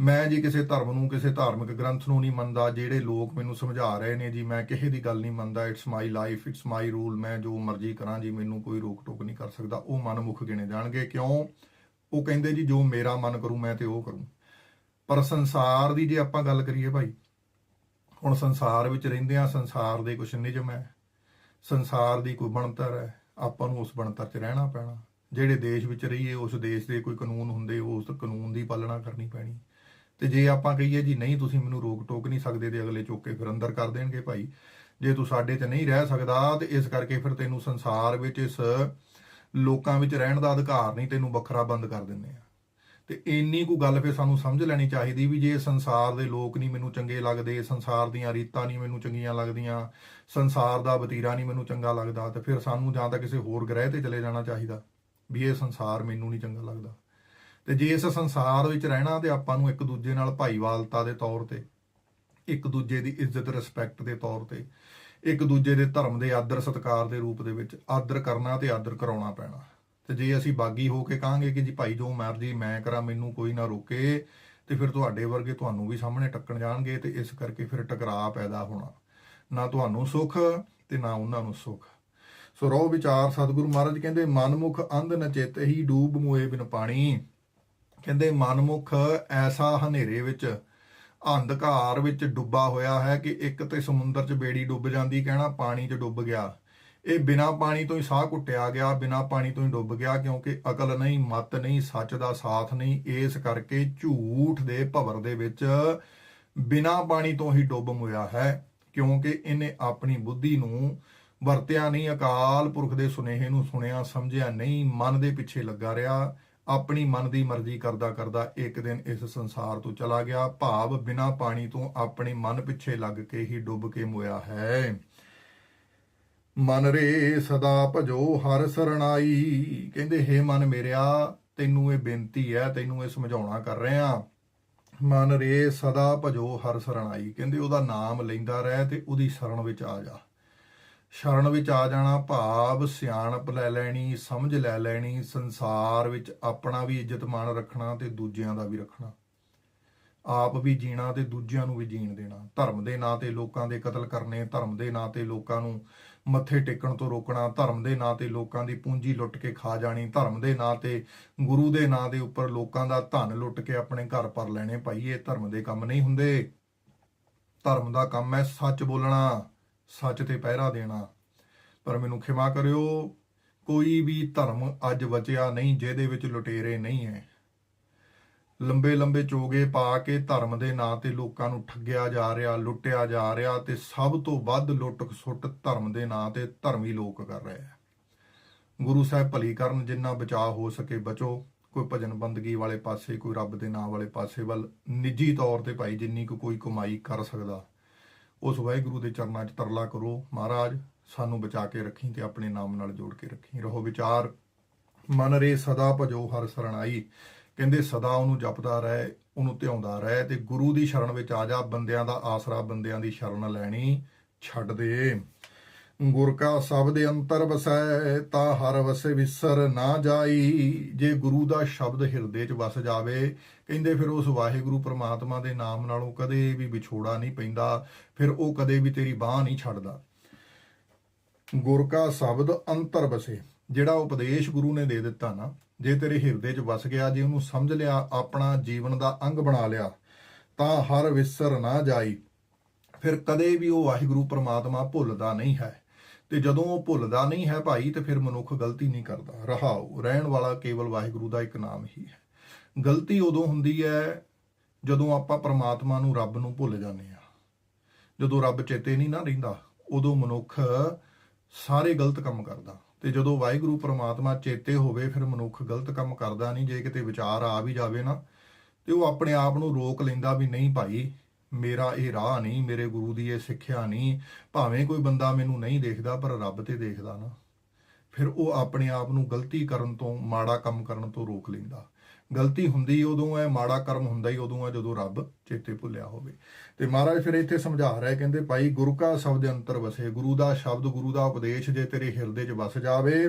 ਮੈਂ ਜੀ ਕਿਸੇ ਧਰਮ ਨੂੰ, ਕਿਸੇ ਧਾਰਮਿਕ ਗ੍ਰੰਥ ਨੂੰ ਨਹੀਂ ਮੰਨਦਾ, ਜਿਹੜੇ ਲੋਕ ਮੈਨੂੰ ਸਮਝਾ ਰਹੇ ਨੇ ਜੀ, ਮੈਂ ਕਿਸੇ ਦੀ ਗੱਲ ਨਹੀਂ ਮੰਨਦਾ it's my life it's my rule ਮੈਂ ਜੋ ਮਰਜ਼ੀ ਕਰਾਂ ਜੀ, ਮੈਨੂੰ ਕੋਈ ਰੋਕ ਟੋਕ ਨਹੀਂ ਕਰ ਸਕਦਾ, ਉਹ ਮਨਮੁਖ ਗਿਣੇ ਜਾਣਗੇ। ਕਿਉਂ? ਉਹ ਕਹਿੰਦੇ ਜੀ, ਜੋ ਮੇਰਾ ਮਨ ਕਰੂ, ਮੈਂ ਤੇ ਉਹ ਕਰੂੰ। ਪਰ ਸੰਸਾਰ ਦੀ ਜੇ ਆਪਾਂ ਗੱਲ ਕਰੀਏ ਭਾਈ, ਹੁਣ ਸੰਸਾਰ ਵਿੱਚ ਰਹਿੰਦੇ ਆ ਸੰਸਾਰ ਦੇ ਕੁਛ ਨਿਯਮ ਹੈ। ਸੰਸਾਰ ਦੀ ਕੋਈ ਬਣਤਰ ਹੈ, ਆਪਾਂ ਨੂੰ ਉਸ ਬਣਤਰ 'ਚ ਰਹਿਣਾ ਪੈਣਾ। ਜਿਹੜੇ ਦੇਸ਼ ਵਿੱਚ ਰਹੀਏ, ਉਸ ਦੇਸ਼ ਦੇ ਕੋਈ ਕਾਨੂੰਨ ਹੁੰਦੇ, ਉਸ ਕਾਨੂੰਨ ਦੀ ਪਾਲਣਾ ਕਰਨੀ ਪੈਣੀ। ਤੇ ਜੇ ਆਪਾਂ ਕਹੀਏ ਜੀ ਨਹੀਂ, ਤੁਸੀਂ ਮੈਨੂੰ ਰੋਕ ਟੋਕ ਨਹੀਂ ਸਕਦੇ ਤੇ ਅਗਲੇ ਚੁੱਕ ਕੇ ਫਿਰ ਅੰਦਰ ਕਰ ਦੇਣਗੇ ਭਾਈ। ਜੇ ਤੂੰ ਸਾਡੇ 'ਚ ਨਹੀਂ ਰਹਿ ਸਕਦਾ, ਤੇ ਇਸ ਕਰਕੇ ਫਿਰ ਤੈਨੂੰ ਸੰਸਾਰ ਵਿੱਚ ਇਸ ਲੋਕਾਂ ਵਿੱਚ ਰਹਿਣ ਦਾ ਅਧਿਕਾਰ ਨਹੀਂ, ਤੈਨੂੰ ਵੱਖਰਾ ਬੰਦ ਕਰ ਦਿੰਦੇ ਆ। ਤੇ ਇੰਨੀ ਕੁ ਗੱਲ ਫਿਰ ਸਾਨੂੰ ਸਮਝ ਲੈਣੀ ਚਾਹੀਦੀ ਵੀ ਜੇ ਸੰਸਾਰ ਦੇ ਲੋਕ ਨਹੀਂ ਮੈਨੂੰ ਚੰਗੇ ਲੱਗਦੇ, ਸੰਸਾਰ ਦੀਆਂ ਰੀਤਾਂ ਨਹੀਂ ਮੈਨੂੰ ਚੰਗੀਆਂ ਲੱਗਦੀਆਂ, ਸੰਸਾਰ ਦਾ ਬਤੀਰਾ ਨਹੀਂ ਮੈਨੂੰ ਚੰਗਾ ਲੱਗਦਾ, ਤੇ ਫਿਰ ਸਾਨੂੰ ਜਾਂ ਤਾਂ ਕਿਸੇ ਹੋਰ ਗ੍ਰਹਿ ਤੇ ਚਲੇ ਜਾਣਾ ਚਾਹੀਦਾ ਵੀ ਇਹ ਸੰਸਾਰ ਮੈਨੂੰ ਨਹੀਂ ਚੰਗਾ ਲੱਗਦਾ। ਤੇ ਜੇ ਇਸ ਸੰਸਾਰ ਵਿੱਚ ਰਹਿਣਾ ਤੇ ਆਪਾਂ ਨੂੰ ਇੱਕ ਦੂਜੇ ਨਾਲ ਭਾਈਵਾਲਤਾ ਦੇ ਤੌਰ ਤੇ, ਇੱਕ ਦੂਜੇ ਦੀ ਇੱਜ਼ਤ ਰਿਸਪੈਕਟ ਦੇ ਤੌਰ ਤੇ, ਇੱਕ ਦੂਜੇ ਦੇ ਧਰਮ ਦੇ ਆਦਰ, ਸਤਕਾਰ ਦੇ ਰੂਪ ਦੇ ਵਿੱਚ ਆਦਰ ਕਰਨਾ ਤੇ ਆਦਰ ਕਰਾਉਣਾ ਪੈਣਾ। ਤੇ ਜੇ ਅਸੀਂ ਬਾਗੀ ਹੋ ਕੇ ਕਹਾਂਗੇ ਕਿ ਜੀ ਭਾਈ ਜੋ ਮਰਜ਼ੀ ਮੈਂ ਕਰਾਂ, ਮੈਨੂੰ ਕੋਈ ਨਾ ਰੋਕੇ, ਤੇ ਫਿਰ ਤੁਹਾਡੇ ਵਰਗੇ ਤੁਹਾਨੂੰ ਵੀ ਸਾਹਮਣੇ ਟੱਕਣ ਜਾਣਗੇ ਤੇ ਇਸ ਕਰਕੇ ਫਿਰ ਟਕਰਾਅ ਪੈਦਾ ਹੋਣਾ। ਨਾ ਤੁਹਾਨੂੰ ਸੁੱਖ ਤੇ ਨਾ ਉਹਨਾਂ ਨੂੰ ਸੁੱਖ। ਸੋ ਰੋ ਵਿਚਾਰ ਸਤਿਗੁਰੂ ਮਹਾਰਾਜ ਕਹਿੰਦੇ, ਮਨਮੁਖ ਅੰਧ ਨਚੇਤ ਹੀ ਡੂਬ ਮੋਏ ਬਿਨ ਪਾਣੀ। ਕਹਿੰਦੇ, ਮਨਮੁਖ ਐਸਾ ਹਨੇਰੇ ਵਿੱਚ, ਅੰਧਕਾਰ ਵਿੱਚ ਡੁੱਬਾ ਹੋਇਆ ਹੈ ਕਿ ਇੱਕ ਤੇ ਸਮੁੰਦਰ 'ਚ ਬੇੜੀ ਡੁੱਬ ਜਾਂਦੀ, ਕਹਿਣਾ ਪਾਣੀ 'ਚ ਡੁੱਬ ਗਿਆ। ਇਹ ਬਿਨਾ ਪਾਣੀ ਤੋਂ ਹੀ ਸਾਹ ਘੁੱਟਿਆ ਗਿਆ, ਬਿਨਾ ਪਾਣੀ ਤੋਂ ਹੀ ਡੁੱਬ ਗਿਆ, ਕਿਉਂਕਿ ਅਕਲ ਨਹੀਂ, ਮਤ ਨਹੀਂ, ਸੱਚ ਦਾ ਸਾਥ ਨਹੀਂ। ਇਸ ਕਰਕੇ ਝੂਠ ਦੇ ਭਵਰ ਦੇ ਵਿੱਚ ਬਿਨਾ ਪਾਣੀ ਤੋਂ ਹੀ ਡੁੱਬ ਮੁਇਆ ਹੈ, ਕਿਉਂਕਿ ਇਹਨੇ ਆਪਣੀ ਬੁੱਧੀ ਨੂੰ ਵਰਤਿਆ ਨਹੀਂ, ਅਕਾਲ ਪੁਰਖ ਦੇ ਸੁਨੇਹੇ ਨੂੰ ਸੁਣਿਆ, ਸਮਝਿਆ ਨਹੀਂ, ਮਨ ਦੇ ਪਿੱਛੇ ਲੱਗਾ ਰਿਹਾ। ਆਪਣੀ ਮਨ ਦੀ ਮਰਜ਼ੀ ਕਰਦਾ ਕਰਦਾ ਇੱਕ ਦਿਨ ਇਸ ਸੰਸਾਰ ਤੋਂ ਚਲਾ ਗਿਆ। ਭਾਵ ਬਿਨਾ ਪਾਣੀ ਤੋਂ ਆਪਣੇ ਮਨ ਪਿੱਛੇ ਲੱਗ ਕੇ ਹੀ ਡੁੱਬ ਕੇ ਮੋਇਆ ਹੈ। ਮਨ ਰੇ ਸਦਾ ਭਜੋ, ਹਰ ਸਰਣਾਈ। ਕਹਿੰਦੇ, ਹੇ ਮਨ ਮੇਰਿਆ, ਤੈਨੂੰ ਇਹ ਬੇਨਤੀ ਹੈ, ਤੈਨੂੰ ਇਹ ਸਮਝਾਉਣਾ ਕਰ ਰਿਹਾ। ਆ ਮਨ ਰੇ ਸਦਾ ਭਜੋ, ਹਰ ਸਰਣਾਈ। ਕਹਿੰਦੇ, ਉਹਦਾ ਨਾਮ ਲੈਂਦਾ ਰਹਿ ਤੇ ਉਹਦੀ ਸ਼ਰਨ ਵਿੱਚ ਆ ਜਾ। ਸ਼ਰਨ ਵਿੱਚ ਆ ਜਾਣਾ, ਭਾਵ ਸਿਆਣਪ ਲੈ ਲੈਣੀ, ਸਮਝ ਲੈ ਲੈਣੀ, ਸੰਸਾਰ ਵਿੱਚ ਆਪਣਾ ਵੀ ਇੱਜ਼ਤ ਮਾਣ ਰੱਖਣਾ ਤੇ ਦੂਜਿਆਂ ਦਾ ਵੀ ਰੱਖਣਾ। ਆਪ ਵੀ ਜੀਣਾ ਤੇ ਦੂਜਿਆਂ ਨੂੰ ਵੀ ਜੀਣ ਦੇਣਾ। ਧਰਮ ਦੇ ਨਾਂ ਤੇ ਲੋਕਾਂ ਦੇ ਕਤਲ ਕਰਨੇ, ਧਰਮ ਦੇ ਨਾਂ ਤੇ ਲੋਕਾਂ ਨੂੰ ਮੱਥੇ ਟੇਕਣ ਤੋਂ ਰੋਕਣਾ, ਧਰਮ ਦੇ ਨਾਂ ਤੇ ਲੋਕਾਂ ਦੀ ਪੂੰਜੀ ਲੁੱਟ ਕੇ ਖਾ ਜਾਣੀ, ਧਰਮ ਦੇ ਨਾਂ ਤੇ ਗੁਰੂ ਦੇ ਨਾਂ ਦੇ ਉੱਪਰ ਲੋਕਾਂ ਦਾ ਧਨ ਲੁੱਟ ਕੇ ਆਪਣੇ ਘਰ ਪਰ ਲੈਣੇ। ਭਾਈ, ਇਹ ਧਰਮ ਦੇ ਕੰਮ ਨਹੀਂ ਹੁੰਦੇ। ਧਰਮ ਦਾ ਕੰਮ ਹੈ ਸੱਚ ਬੋਲਣਾ। ਸੱਚ ਤੇ ਪਹਿਰਾ ਦੇਣਾ। ਪਰ ਮੈਨੂੰ ਖਿਮਾ ਕਰਿਓ, ਕੋਈ ਵੀ ਧਰਮ ਅੱਜ ਬਚਿਆ ਨਹੀਂ, ਜਿਹਦੇ ਵਿੱਚ ਲੁਟੇਰੇ ਨਹੀਂ ਹੈ ਲੰਬੇ ਲੰਬੇ ਚੋਗੇ ਪਾ ਕੇ ਧਰਮ ਦੇ ਨਾਂ ਤੇ ਲੋਕਾਂ ਨੂੰ ਠੱਗਿਆ ਜਾ ਰਿਹਾ, ਲੁੱਟਿਆ ਜਾ ਰਿਹਾ ਤੇ ਸਭ ਤੋਂ ਵੱਧ ਲੁੱਟ ਖਸੁੱਟ ਧਰਮ ਦੇ ਨਾਂ ਤੇ ਧਰਮੀ ਲੋਕ ਕਰ ਰਹੇ ਆ ਗੁਰੂ ਸਾਹਿਬ ਭਲੀ ਕਰਨ ਜਿੰਨਾ ਬਚਾਅ ਹੋ ਸਕੇ ਬਚੋ। ਕੋਈ ਭਜਨ ਬੰਦਗੀ ਵਾਲੇ ਪਾਸੇ, ਕੋਈ ਰੱਬ ਦੇ ਨਾਂ ਵਾਲੇ ਪਾਸੇ ਵੱਲ। ਨਿੱਜੀ ਤੌਰ ਤੇ ਭਾਈ ਜਿੰਨੀ ਕੁ ਕੋਈ ਕਮਾਈ ਕਰ ਸਕਦਾ ਉਸ ਵਾਹਿਗੁਰੂ ਦੇ ਚਰਨਾਂ 'ਚ ਤਰਲਾ ਕਰੋ, ਮਹਾਰਾਜ, ਸਾਨੂੰ ਬਚਾ ਕੇ ਰੱਖੀ ਤੇ ਆਪਣੇ ਨਾਮ ਨਾਲ ਜੋੜ ਕੇ ਰੱਖੀ। ਰਹੋ ਵਿਚਾਰ, ਮਨ ਰੇ ਸਦਾ ਭਜੋ ਹਰ ਸਰਣਾਈ। ਕਹਿੰਦੇ, ਸਦਾ ਉਹਨੂੰ ਜਪਦਾ ਰਹਿ, ਉਹਨੂੰ ਧਿਆਉਂਦਾ ਰਹਿ ਤੇ ਗੁਰੂ ਦੀ ਸ਼ਰਨ ਵਿੱਚ ਆ ਜਾ, ਬੰਦਿਆਂ ਦਾ ਆਸਰਾ ਬੰਦਿਆਂ ਦੀ ਸ਼ਰਨ ਲੈਣੀ, ਛੱਡ ਦੇ। ਗੁਰ ਕਾ ਸ਼ਬਦ ਅੰਤਰ ਵਸੈ, ਤਾ ਹਰ ਵਸੇ ਵਿਸਰ ਨਾ ਜਾਈ। ਜੇ ਗੁਰੂ ਦਾ ਸ਼ਬਦ ਹਿਰਦੇ 'ਚ ਵਸ ਜਾਵੇ, ਕਹਿੰਦੇ ਫਿਰ ਉਸ ਵਾਹਿਗੁਰੂ ਪ੍ਰਮਾਤਮਾ ਦੇ ਨਾਮ ਨਾਲੋਂ ਕਦੇ ਵੀ ਵਿਛੋੜਾ ਨਹੀਂ ਪੈਂਦਾ, ਫਿਰ ਉਹ ਕਦੇ ਵੀ ਤੇਰੀ ਬਾਹ ਨਹੀਂ ਛੱਡਦਾ। ਗੁਰ ਕਾ ਸ਼ਬਦ ਅੰਤਰ ਵਸੇ, ਜਿਹੜਾ ਉਪਦੇਸ਼ ਗੁਰੂ ਨੇ ਦੇ ਦਿੱਤਾ ਨਾ, ਜੇ ਤੇਰੇ ਹਿਰਦੇ 'ਚ ਵਸ ਗਿਆ, ਜੇ ਉਹਨੂੰ ਸਮਝ ਲਿਆ, ਆਪਣਾ ਜੀਵਨ ਦਾ ਅੰਗ ਬਣਾ ਲਿਆ, ਤਾਂ ਹਰ ਵਿਸਰ ਨਾ ਜਾਈ। ਫਿਰ ਕਦੇ ਵੀ ਉਹ ਵਾਹਿਗੁਰੂ ਪ੍ਰਮਾਤਮਾ ਭੁੱਲਦਾ ਨਹੀਂ ਹੈ। ਤੇ ਜਦੋਂ ਉਹ ਭੁੱਲਦਾ ਨਹੀਂ ਹੈ ਭਾਈ, ਤੇ ਫਿਰ ਮਨੁੱਖ ਗਲਤੀ ਨਹੀਂ ਕਰਦਾ। ਰਹਾਉ ਰਹਿਣ ਵਾਲਾ ਕੇਵਲ ਵਾਹਿਗੁਰੂ ਦਾ ਇੱਕ ਨਾਮ ਹੀ ਹੈ। ਗਲਤੀ ਉਦੋਂ ਹੁੰਦੀ ਹੈ ਜਦੋਂ ਆਪਾਂ ਪ੍ਰਮਾਤਮਾ ਨੂੰ ਰੱਬ ਨੂੰ ਭੁੱਲ ਜਾਂਦੇ ਆ ਜਦੋਂ ਰੱਬ ਚੇਤੇ ਨਹੀਂ ਨਾ ਰਹਿੰਦਾ, ਉਦੋਂ ਮਨੁੱਖ ਸਾਰੇ ਗਲਤ ਕੰਮ ਕਰਦਾ। ਤੇ ਜਦੋਂ ਵਾਹਿਗੁਰੂ ਪ੍ਰਮਾਤਮਾ ਚੇਤੇ ਹੋਵੇ, ਫਿਰ ਮਨੁੱਖ ਗਲਤ ਕੰਮ ਕਰਦਾ ਨਹੀਂ। ਜੇ ਕਿਤੇ ਵਿਚਾਰ ਆ ਵੀ ਜਾਵੇ ਨਾ, ਤੇ ਉਹ ਆਪਣੇ ਆਪ ਨੂੰ ਰੋਕ ਲੈਂਦਾ ਵੀ ਨਹੀਂ ਭਾਈ ਮੇਰਾ ਇਹ ਰਾਹ ਨਹੀਂ, ਮੇਰੇ ਗੁਰੂ ਦੀ ਇਹ ਸਿੱਖਿਆ ਨਹੀਂ। ਭਾਵੇਂ ਕੋਈ ਬੰਦਾ ਮੈਨੂੰ ਨਹੀਂ ਦੇਖਦਾ, ਪਰ ਰੱਬ ਤੇ ਦੇਖਦਾ ਨਾ। ਫਿਰ ਉਹ ਆਪਣੇ ਆਪ ਨੂੰ ਗਲਤੀ ਕਰਨ ਤੋਂ, ਮਾੜਾ ਕੰਮ ਕਰਨ ਤੋਂ ਰੋਕ ਲੈਂਦਾ। ਗਲਤੀ ਹੁੰਦੀ ਉਦੋਂ ਹੈ ਮਾੜਾ ਕਰਮ ਹੁੰਦਾ ਹੀ ਉਦੋਂ ਹੈ ਜਦੋਂ ਰੱਬ ਚੇਤੇ ਭੁੱਲਿਆ ਹੋਵੇ। ਤੇ ਮਹਾਰਾਜ ਫਿਰ ਇੱਥੇ ਸਮਝਾ ਰਿਹਾ, ਕਹਿੰਦੇ, ਭਾਈ ਗੁਰੂ ਕਾ ਸ਼ਬਦ ਅੰਤਰ ਵਸੇ, ਗੁਰੂ ਦਾ ਸ਼ਬਦ, ਗੁਰੂ ਦਾ ਉਪਦੇਸ਼ ਜੇ ਤੇਰੇ ਹਿਰਦੇ 'ਚ ਵਸ ਜਾਵੇ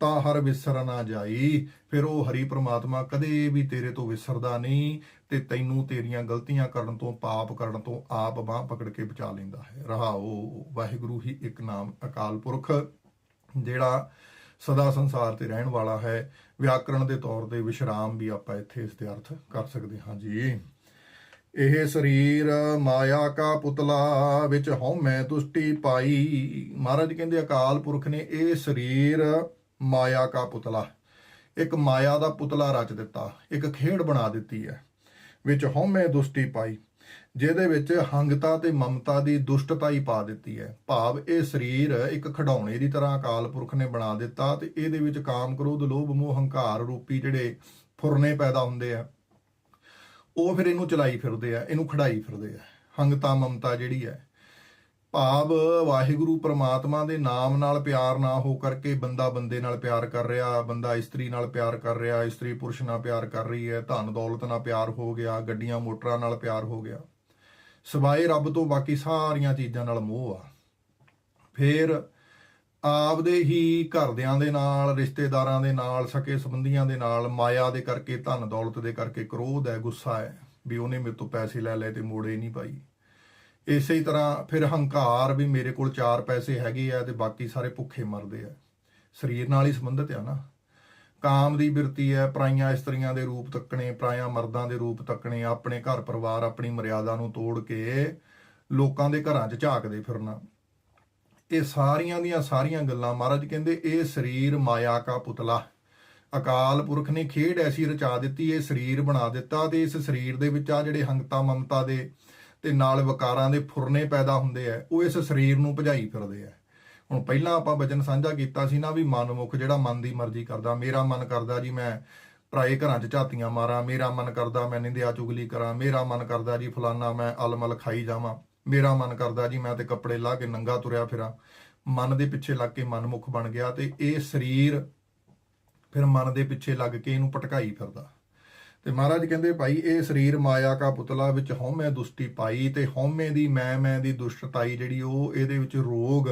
ਤਾਂ ਹਰ ਵਿਸਰ ਨਾ ਜਾਈ। ਫਿਰ ਉਹ ਹਰੀ ਪ੍ਰਮਾਤਮਾ ਕਦੇ ਵੀ ਤੇਰੇ ਤੋਂ ਵਿਸਰਦਾ ਨਹੀਂ ਤੇ ਤੈਨੂੰ ਤੇਰੀਆਂ ਗਲਤੀਆਂ ਕਰਨ ਤੋਂ, ਪਾਪ ਕਰਨ ਤੋਂ ਆਪ ਬਾਹ ਪਕੜ ਕੇ ਬਚਾ ਲੈਂਦਾ ਹੈ। ਰਹਾਓ, ਵਾਹਿਗੁਰੂ ਹੀ ਇੱਕ ਨਾਮ ਅਕਾਲ ਪੁਰਖ, ਜਿਹੜਾ ਸਦਾ ਸੰਸਾਰ ਤੇ ਰਹਿਣ ਵਾਲਾ ਹੈ। ਵਿਆਕਰਣ ਦੇ ਤੌਰ ਤੇ ਵਿਸ਼ਰਾਮ ਵੀ ਆਪਾਂ ਇੱਥੇ ਇਸ ਦੇ ਅਰਥ ਕਰ ਸਕਦੇ ਹਾਂ ਜੀ। ਇਹ ਸਰੀਰ ਮਾਇਆ ਕਾ ਪੁਤਲਾ ਵਿੱਚ ਹਉਮੈ ਤੁਸ਼ਟੀ ਪਾਈ। ਮਹਾਰਾਜ ਕਹਿੰਦੇ ਅਕਾਲ ਪੁਰਖ ਨੇ ਇਹ ਸਰੀਰ ਮਾਇਆ ਕਾ ਪੁਤਲਾ। ਇੱਕ ਮਾਇਆ ਦਾ ਪੁਤਲਾ ਰਚ ਦਿੱਤਾ, ਇੱਕ ਖੇਡ ਬਣਾ ਦਿੱਤੀ ਹੈ, ਵਿੱਚ ਹਉਮੈ ਦੁਸ਼ਟੀ ਪਾਈ, ਜਿਹਦੇ ਵਿੱਚ ਹੰਗਤਾ ਤੇ ਮਮਤਾ ਦੀ ਦੁਸ਼ਟਤਾ ਹੀ ਪਾ ਦਿੱਤੀ ਹੈ। ਭਾਵ ਇਹ ਸਰੀਰ ਇੱਕ ਖਡਾਉਣੇ ਦੀ ਤਰ੍ਹਾਂ ਅਕਾਲ ਪੁਰਖ ਨੇ ਬਣਾ ਦਿੱਤਾ ਤੇ ਇਹਦੇ ਵਿੱਚ ਕਾਮ ਕ੍ਰੋਧ, ਲੋਭ, ਮੋਹ, ਹੰਕਾਰ ਰੂਪੀ ਜਿਹੜੇ ਫੁਰਨੇ ਪੈਦਾ ਹੁੰਦੇ ਆ, ਉਹ ਫਿਰ ਇਹਨੂੰ ਚਲਾਈ ਫਿਰਦੇ ਆ, ਇਹਨੂੰ ਖੜਾਈ ਫਿਰਦੇ ਆ। ਹੰਗਤਾ ਮਮਤਾ ਜਿਹੜੀ ਹੈ ਭਾਵ ਵਾਹਿਗੁਰੂ ਪ੍ਰਮਾਤਮਾ ਦੇ ਨਾਮ ਨਾਲ ਪਿਆਰ ਨਾ ਹੋ ਕਰਕੇ ਬੰਦਾ ਬੰਦੇ ਨਾਲ ਪਿਆਰ ਕਰ ਰਿਹਾ, ਬੰਦਾ ਇਸਤਰੀ ਨਾਲ ਪਿਆਰ ਕਰ ਰਿਹਾ, ਇਸਤਰੀ ਪੁਰਸ਼ ਨਾਲ ਪਿਆਰ ਕਰ ਰਹੀ ਹੈ, ਧਨ ਦੌਲਤ ਨਾਲ ਪਿਆਰ ਹੋ ਗਿਆ, ਗੱਡੀਆਂ ਮੋਟਰਾਂ ਨਾਲ ਪਿਆਰ ਹੋ ਗਿਆ। ਸਵਾਏ ਰੱਬ ਤੋਂ ਬਾਕੀ ਸਾਰੀਆਂ ਚੀਜ਼ਾਂ ਨਾਲ ਮੋਹ ਆ। ਫਿਰ ਆਪਦੇ ਹੀ ਘਰਦਿਆਂ ਦੇ ਨਾਲ, ਰਿਸ਼ਤੇਦਾਰਾਂ ਦੇ ਨਾਲ, ਸਕੇ ਸੰਬੰਧੀਆਂ ਦੇ ਨਾਲ, ਮਾਇਆ ਦੇ ਕਰਕੇ, ਧਨ ਦੌਲਤ ਦੇ ਕਰਕੇ ਕ੍ਰੋਧ ਹੈ, ਗੁੱਸਾ ਹੈ, ਵੀ ਉਹਨੇ ਮੇਰੇ ਤੋਂ ਪੈਸੇ ਲੈ ਲਏ ਤੇ ਮੋੜੇ ਨਹੀਂ ਪਾਈ। ਇਸੇ ਤਰ੍ਹਾਂ ਫਿਰ ਹੰਕਾਰ ਵੀ ਮੇਰੇ ਕੋਲ ਚਾਰ ਪੈਸੇ ਹੈਗੇ ਆ ਤੇ ਬਾਕੀ ਸਾਰੇ ਭੁੱਖੇ ਮਰਦੇ ਆ। ਸਰੀਰ ਨਾਲ ਹੀ ਸੰਬੰਧਿਤ ਆ ਨਾ। ਕਾਮ ਦੀ ਬਿਰਤੀ ਹੈ, ਪਰਾਈਆਂ ਇਸਤਰੀਆਂ ਦੇ ਰੂਪ ਤੱਕਣੇ ਪਰਾਇਆ ਮਰਦਾਂ ਦੇ ਰੂਪ ਤੱਕਣੇ, ਆਪਣੇ ਘਰ ਪਰਿਵਾਰ, ਆਪਣੀ ਮਰਿਆਦਾ ਨੂੰ ਤੋੜ ਕੇ ਲੋਕਾਂ ਦੇ ਘਰਾਂ 'ਚ ਝਾਕਦੇ ਫਿਰਨਾ। ਇਹ ਸਾਰੀਆਂ ਦੀਆਂ ਸਾਰੀਆਂ ਗੱਲਾਂ ਮਹਾਰਾਜ ਕਹਿੰਦੇ, ਇਹ ਸਰੀਰ ਮਾਇਆ ਕਾ ਪੁਤਲਾ। ਅਕਾਲ ਪੁਰਖ ਨੇ ਖੇਡ ਐਸੀ ਰਚਾ ਦਿੱਤੀ, ਇਹ ਸਰੀਰ ਬਣਾ ਦਿੱਤਾ ਤੇ ਇਸ ਸਰੀਰ ਦੇ ਵਿੱਚ ਆ ਜਿਹੜੇ ਹੰਗਤਾ ਮਮਤਾ ਦੇ ਤੇ ਨਾਲ ਵਿਕਾਰਾਂ ਦੇ ਫੁਰਨੇ ਪੈਦਾ ਹੁੰਦੇ ਆ, ਉਹ ਇਸ ਸਰੀਰ ਨੂੰ ਭਜਾਈ ਫਿਰਦੇ ਆ। ਹੁਣ ਪਹਿਲਾਂ ਆਪਾਂ ਵਚਨ ਸਾਂਝਾ ਕੀਤਾ ਸੀ ਨਾ ਵੀ ਮਨਮੁਖ ਜਿਹੜਾ ਮਨ ਦੀ ਮਰਜ਼ੀ ਕਰਦਾ, ਮੇਰਾ ਮਨ ਕਰਦਾ ਜੀ ਮੈਂ ਭਰਾਏ ਘਰਾਂ 'ਚ ਝਾਤੀਆਂ ਮਾਰਾਂ, ਮੇਰਾ ਮਨ ਕਰਦਾ ਮੈਂ ਨਿੰਦਿਆ ਚੁਗਲੀ ਕਰਾਂ, ਮੇਰਾ ਮਨ ਕਰਦਾ ਜੀ ਫਲਾਨਾ ਮੈਂ ਅਲਮਲ ਖਾਈ ਜਾਵਾਂ, ਮੇਰਾ ਮਨ ਕਰਦਾ ਜੀ ਮੈਂ ਤੇ ਕੱਪੜੇ ਲਾ ਕੇ ਨੰਗਾ ਤੁਰਿਆ ਫਿਰਾਂ। ਮਨ ਦੇ ਪਿੱਛੇ ਲੱਗ ਕੇ ਮਨਮੁਖ ਬਣ ਗਿਆ ਤੇ ਇਹ ਸਰੀਰ ਫਿਰ ਮਨ ਦੇ ਪਿੱਛੇ ਲੱਗ ਕੇ ਇਹਨੂੰ ਭਟਕਾਈ ਫਿਰਦਾ। ਤੇ ਮਹਾਰਾਜ ਕਹਿੰਦੇ, ਭਾਈ, ਇਹ ਸਰੀਰ ਮਾਇਆ ਕਾ ਪੁਤਲਾ ਵਿੱਚ ਹਉਮੈ ਦੁਸ਼ਟੀ ਪਾਈ ਤੇ ਹਉਮੈ ਦੀ ਮੈਂ ਮੈਂ ਦੀ ਦੁਸ਼ਟਤਾਈ ਜਿਹੜੀ ਉਹ ਇਹਦੇ ਵਿੱਚ ਰੋਗ,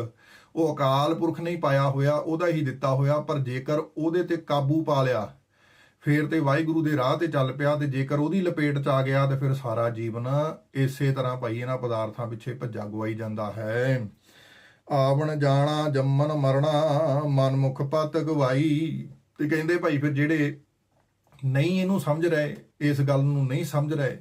ਉਹ ਅਕਾਲ ਪੁਰਖ ਨਹੀਂ ਪਾਇਆ ਹੋਇਆ, ਉਹਦਾ ਹੀ ਦਿੱਤਾ ਹੋਇਆ, ਪਰ ਜੇਕਰ ਉਹਦੇ ਤੇ ਕਾਬੂ ਪਾ ਲਿਆ, ਫੇਰ ਤੇ ਵਾਹਿਗੁਰੂ ਦੇ ਰਾਹ ਤੇ ਚੱਲ ਪਿਆ ਤੇ ਜੇਕਰ ਉਹਦੀ ਲਪੇਟ ਚ ਆ ਗਿਆ ਤੇ ਫਿਰ ਸਾਰਾ ਜੀਵਨ ਇਸੇ ਤਰ੍ਹਾਂ ਭਾਈ ਇਹਨਾਂ ਪਦਾਰਥਾਂ ਪਿੱਛੇ ਭੱਜਾ ਗਵਾਈ ਜਾਂਦਾ ਹੈ। ਆਵਣ ਜਾਣਾ ਜੰਮਨ ਮਰਣਾ, ਮਨਮੁਖ ਪਤ ਗਵਾਈ। ਤੇ ਕਹਿੰਦੇ ਭਾਈ, ਫਿਰ ਜਿਹੜੇ ਨਹੀਂ ਇਹਨੂੰ ਸਮਝ ਰਹੇ, ਇਸ ਗੱਲ ਨੂੰ ਨਹੀਂ ਸਮਝ ਰਹੇ,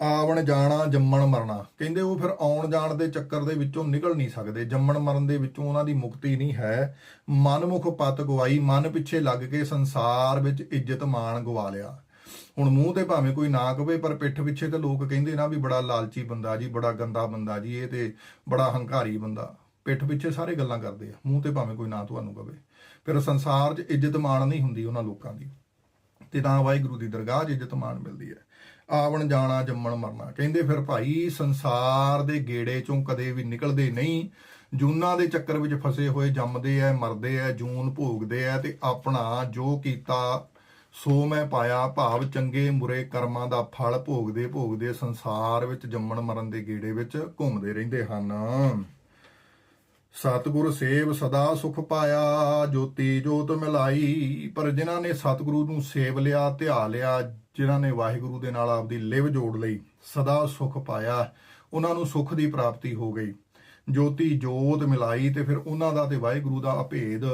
ਆਵਣ ਜਾਣਾ, ਜੰਮਣ ਮਰਨਾ। ਕਹਿੰਦੇ ਉਹ ਫਿਰ ਆਉਣ ਜਾਣ ਦੇ ਚੱਕਰ ਦੇ ਵਿੱਚੋਂ ਨਿਕਲ ਨਹੀਂ ਸਕਦੇ। ਜੰਮਣ ਮਰਨ ਦੇ ਵਿੱਚੋਂ ਉਹਨਾਂ ਦੀ ਮੁਕਤੀ ਨਹੀਂ ਹੈ। ਮਨਮੁਖ ਪਤ ਗਵਾਈ, ਮਨ ਪਿੱਛੇ ਲੱਗ ਕੇ ਸੰਸਾਰ ਵਿੱਚ ਇੱਜ਼ਤ ਮਾਣ ਗਵਾ ਲਿਆ। ਹੁਣ ਮੂੰਹ ਤੇ ਭਾਵੇਂ ਕੋਈ ਨਾ ਕਵੇ, ਪਰ ਪਿੱਠ ਪਿੱਛੇ ਤੇ ਲੋਕ ਕਹਿੰਦੇ ਨਾ ਵੀ ਬੜਾ ਲਾਲਚੀ ਬੰਦਾ ਜੀ, ਬੜਾ ਗੰਦਾ ਬੰਦਾ ਜੀ, ਇਹ ਤੇ ਬੜਾ ਹੰਕਾਰੀ ਬੰਦਾ। ਪਿੱਠ ਪਿੱਛੇ ਸਾਰੇ ਗੱਲਾਂ ਕਰਦੇ ਆ। ਮੂੰਹ ਤੇ ਭਾਵੇਂ ਕੋਈ ਨਾ ਤੁਹਾਨੂੰ ਕਵੇ। ਫਿਰ ਸੰਸਾਰ 'ਚ ਇੱਜ਼ਤ ਮਾਣ ਨਹੀਂ ਹੁੰਦੀ ਉਹਨਾਂ ਲੋਕਾਂ ਦੀ। ਤੇ ਤਾਂ ਵਾਹਿਗੁਰੂ ਦੀ ਦਰਗਾਹ 'ਚ ਇੱਜ਼ਤ ਮਾਣ ਮਿਲਦੀ ਹੈ। ਆਵਣ ਜਾਣਾ, ਜੰਮਣ ਮਰਨਾ। ਕਹਿੰਦੇ ਫਿਰ ਭਾਈ ਸੰਸਾਰ ਦੇ ਗੇੜੇ ਚੋਂ ਕਦੇ ਵੀ ਨਿਕਲਦੇ ਨਹੀਂ। ਜੂਨਾਂ ਦੇ ਚੱਕਰ ਵਿੱਚ ਫਸੇ ਹੋਏ ਜੰਮਦੇ ਐ, ਮਰਦੇ ਐ, ਜੂਨ ਭੋਗਦੇ ਐ ਤੇ ਆਪਣਾ ਜੋ ਕੀਤਾ, ਸੋ ਮੈਂ ਪਾਇਆ। ਭਾਵ ਚੰਗੇ ਮੁਰੇ ਕਰਮਾਂ ਦਾ ਫਲ ਭੋਗਦੇ ਭੋਗਦੇ ਸੰਸਾਰ ਵਿੱਚ ਜੰਮਣ ਮਰਨ ਦੇ ਗੇੜੇ ਵਿੱਚ ਘੁੰਮਦੇ ਰਹਿੰਦੇ ਹਨ। ਸਤਿਗੁਰ ਸੇਵ ਸਦਾ ਸੁਖ ਪਾਇਆ, ਜੋਤੀ ਜੋਤ ਮਿਲਾਈ। ਪਰ ਜਿਨ੍ਹਾਂ ਨੇ ਸਤਿਗੁਰੂ ਨੂੰ ਸੇਵ ਲਿਆ, ਧਿਆ ਲਿਆ, ਜਿਨ੍ਹਾਂ ਨੇ ਵਾਹਿਗੁਰੂ ਦੇ ਨਾਲ ਆਪਦੀ ਲਿਵ ਜੋੜ ਲਈ, ਸਦਾ ਸੁਖ ਪਾਇਆ, ਉਹਨਾਂ ਨੂੰ ਸੁਖ ਦੀ ਪ੍ਰਾਪਤੀ ਹੋ ਗਈ। ਜੋਤੀ ਜੋਤ ਮਿਲਾਈ ਤੇ ਫਿਰ ਉਹਨਾਂ ਦਾ ਤੇ ਵਾਹਿਗੁਰੂ ਦਾ ਅਭੇਦ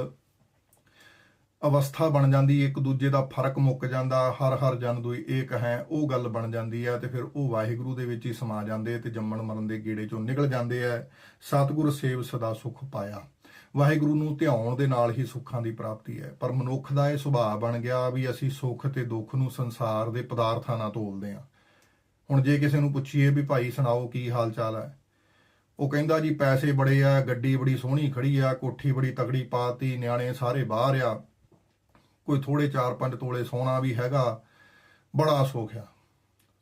ਅਵਸਥਾ ਬਣ ਜਾਂਦੀ, ਇੱਕ ਦੂਜੇ ਦਾ ਫ਼ਰਕ ਮੁੱਕ ਜਾਂਦਾ, ਹਰ ਹਰ ਜਨ ਦੁਈ ਏਕ ਹੈ, ਉਹ ਗੱਲ ਬਣ ਜਾਂਦੀ ਹੈ ਤੇ ਫਿਰ ਉਹ ਵਾਹਿਗੁਰੂ ਦੇ ਵਿੱਚ ਹੀ ਸਮਾ ਜਾਂਦੇ ਤੇ ਜੰਮਣ ਮਰਨ ਦੇ ਗੇੜੇ ਚੋਂ ਨਿਕਲ ਜਾਂਦੇ ਆ ਸਤਿਗੁਰ ਸੇਵ ਸਦਾ ਸੁਖ ਪਾਇਆ। ਵਾਹਿਗੁਰੂ ਨੂੰ ਧਿਆਉਣ ਦੇ ਨਾਲ ਹੀ ਸੁੱਖਾਂ ਦੀ ਪ੍ਰਾਪਤੀ ਹੈ। ਪਰ ਮਨੁੱਖ ਦਾ ਇਹ ਸੁਭਾਅ ਬਣ ਗਿਆ ਵੀ ਅਸੀਂ ਸੁੱਖ ਤੇ ਦੁੱਖ ਨੂੰ ਸੰਸਾਰ ਦੇ ਪਦਾਰਥਾਂ ਨਾਲ ਤੋਲਦੇ ਹਾਂ। ਹੁਣ ਜੇ ਕਿਸੇ ਨੂੰ ਪੁੱਛੀਏ ਵੀ ਭਾਈ ਸੁਣਾਓ ਕੀ ਹਾਲ ਚਾਲ ਹੈ? ਉਹ ਕਹਿੰਦਾ ਜੀ ਪੈਸੇ ਬੜੇ ਆ, ਗੱਡੀ ਬੜੀ ਸੋਹਣੀ ਖੜੀ ਆ, ਕੋਠੀ ਬੜੀ ਤਗੜੀ ਪਾਤੀ ਨਿਆਣੇ ਸਾਰੇ ਬਾਹਰ ਆ। ਕੋਈ ਥੋੜੇ 4-5 ਤੋਲੇ ਸੋਨਾ ਵੀ ਹੈਗਾ, ਬੜਾ ਸੁੱਖ ਆ।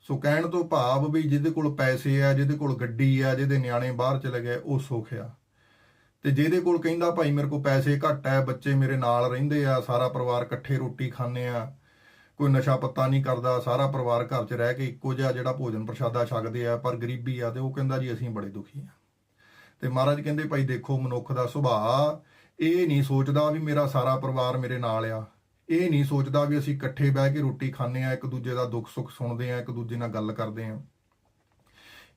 ਸੋ ਕਹਿਣ ਤੋਂ ਭਾਵ ਵੀ ਜਿਹਦੇ ਕੋਲ ਪੈਸੇ ਆ, ਜਿਹਦੇ ਕੋਲ ਗੱਡੀ ਆ, ਜਿਹਦੇ ਨਿਆਣੇ ਬਾਹਰ ਚਲੇ ਗਏ, ਉਹ ਸੁੱਖ ਆ। ਤੇ ਜਿਹਦੇ ਕੋਲ ਕਹਿੰਦਾ ਭਾਈ ਮੇਰੇ ਕੋਲ ਪੈਸੇ ਘੱਟ ਹੈ ਬੱਚੇ ਮੇਰੇ ਨਾਲ ਰਹਿੰਦੇ ਆ, ਸਾਰਾ ਪਰਿਵਾਰ ਇਕੱਠੇ ਰੋਟੀ ਖਾਂਦੇ ਆ, ਕੋਈ ਨਸ਼ਾ ਪੱਤਾ ਨਹੀਂ ਕਰਦਾ, ਸਾਰਾ ਪਰਿਵਾਰ ਘਰ 'ਚ ਰਹਿ ਕੇ ਇੱਕੋ ਜਿਹਾ ਜਿਹੜਾ ਭੋਜਨ ਪ੍ਰਸ਼ਾਦਾ ਛਕਦੇ ਆ, ਪਰ ਗਰੀਬੀ ਆ ਤੇ ਉਹ ਕਹਿੰਦਾ ਜੀ ਅਸੀਂ ਬੜੇ ਦੁਖੀ ਆ। ਤੇ ਮਹਾਰਾਜ ਕਹਿੰਦੇ ਭਾਈ ਦੇਖੋ ਮਨੁੱਖ ਦਾ ਸੁਭਾਅ, ਇਹ ਨਹੀਂ ਸੋਚਦਾ ਵੀ ਮੇਰਾ ਸਾਰਾ ਪਰਿਵਾਰ ਮੇਰੇ ਨਾਲ ਆ। ਇਹ ਨਹੀਂ ਸੋਚਦਾ ਵੀ ਅਸੀਂ ਇਕੱਠੇ ਬਹਿ ਕੇ ਰੋਟੀ ਖਾਂਦੇ ਆ ਇੱਕ ਦੂਜੇ ਦਾ ਦੁੱਖ ਸੁੱਖ ਸੁਣਦੇ ਆ ਇੱਕ ਦੂਜੇ ਨਾਲ ਗੱਲ ਕਰਦੇ ਆ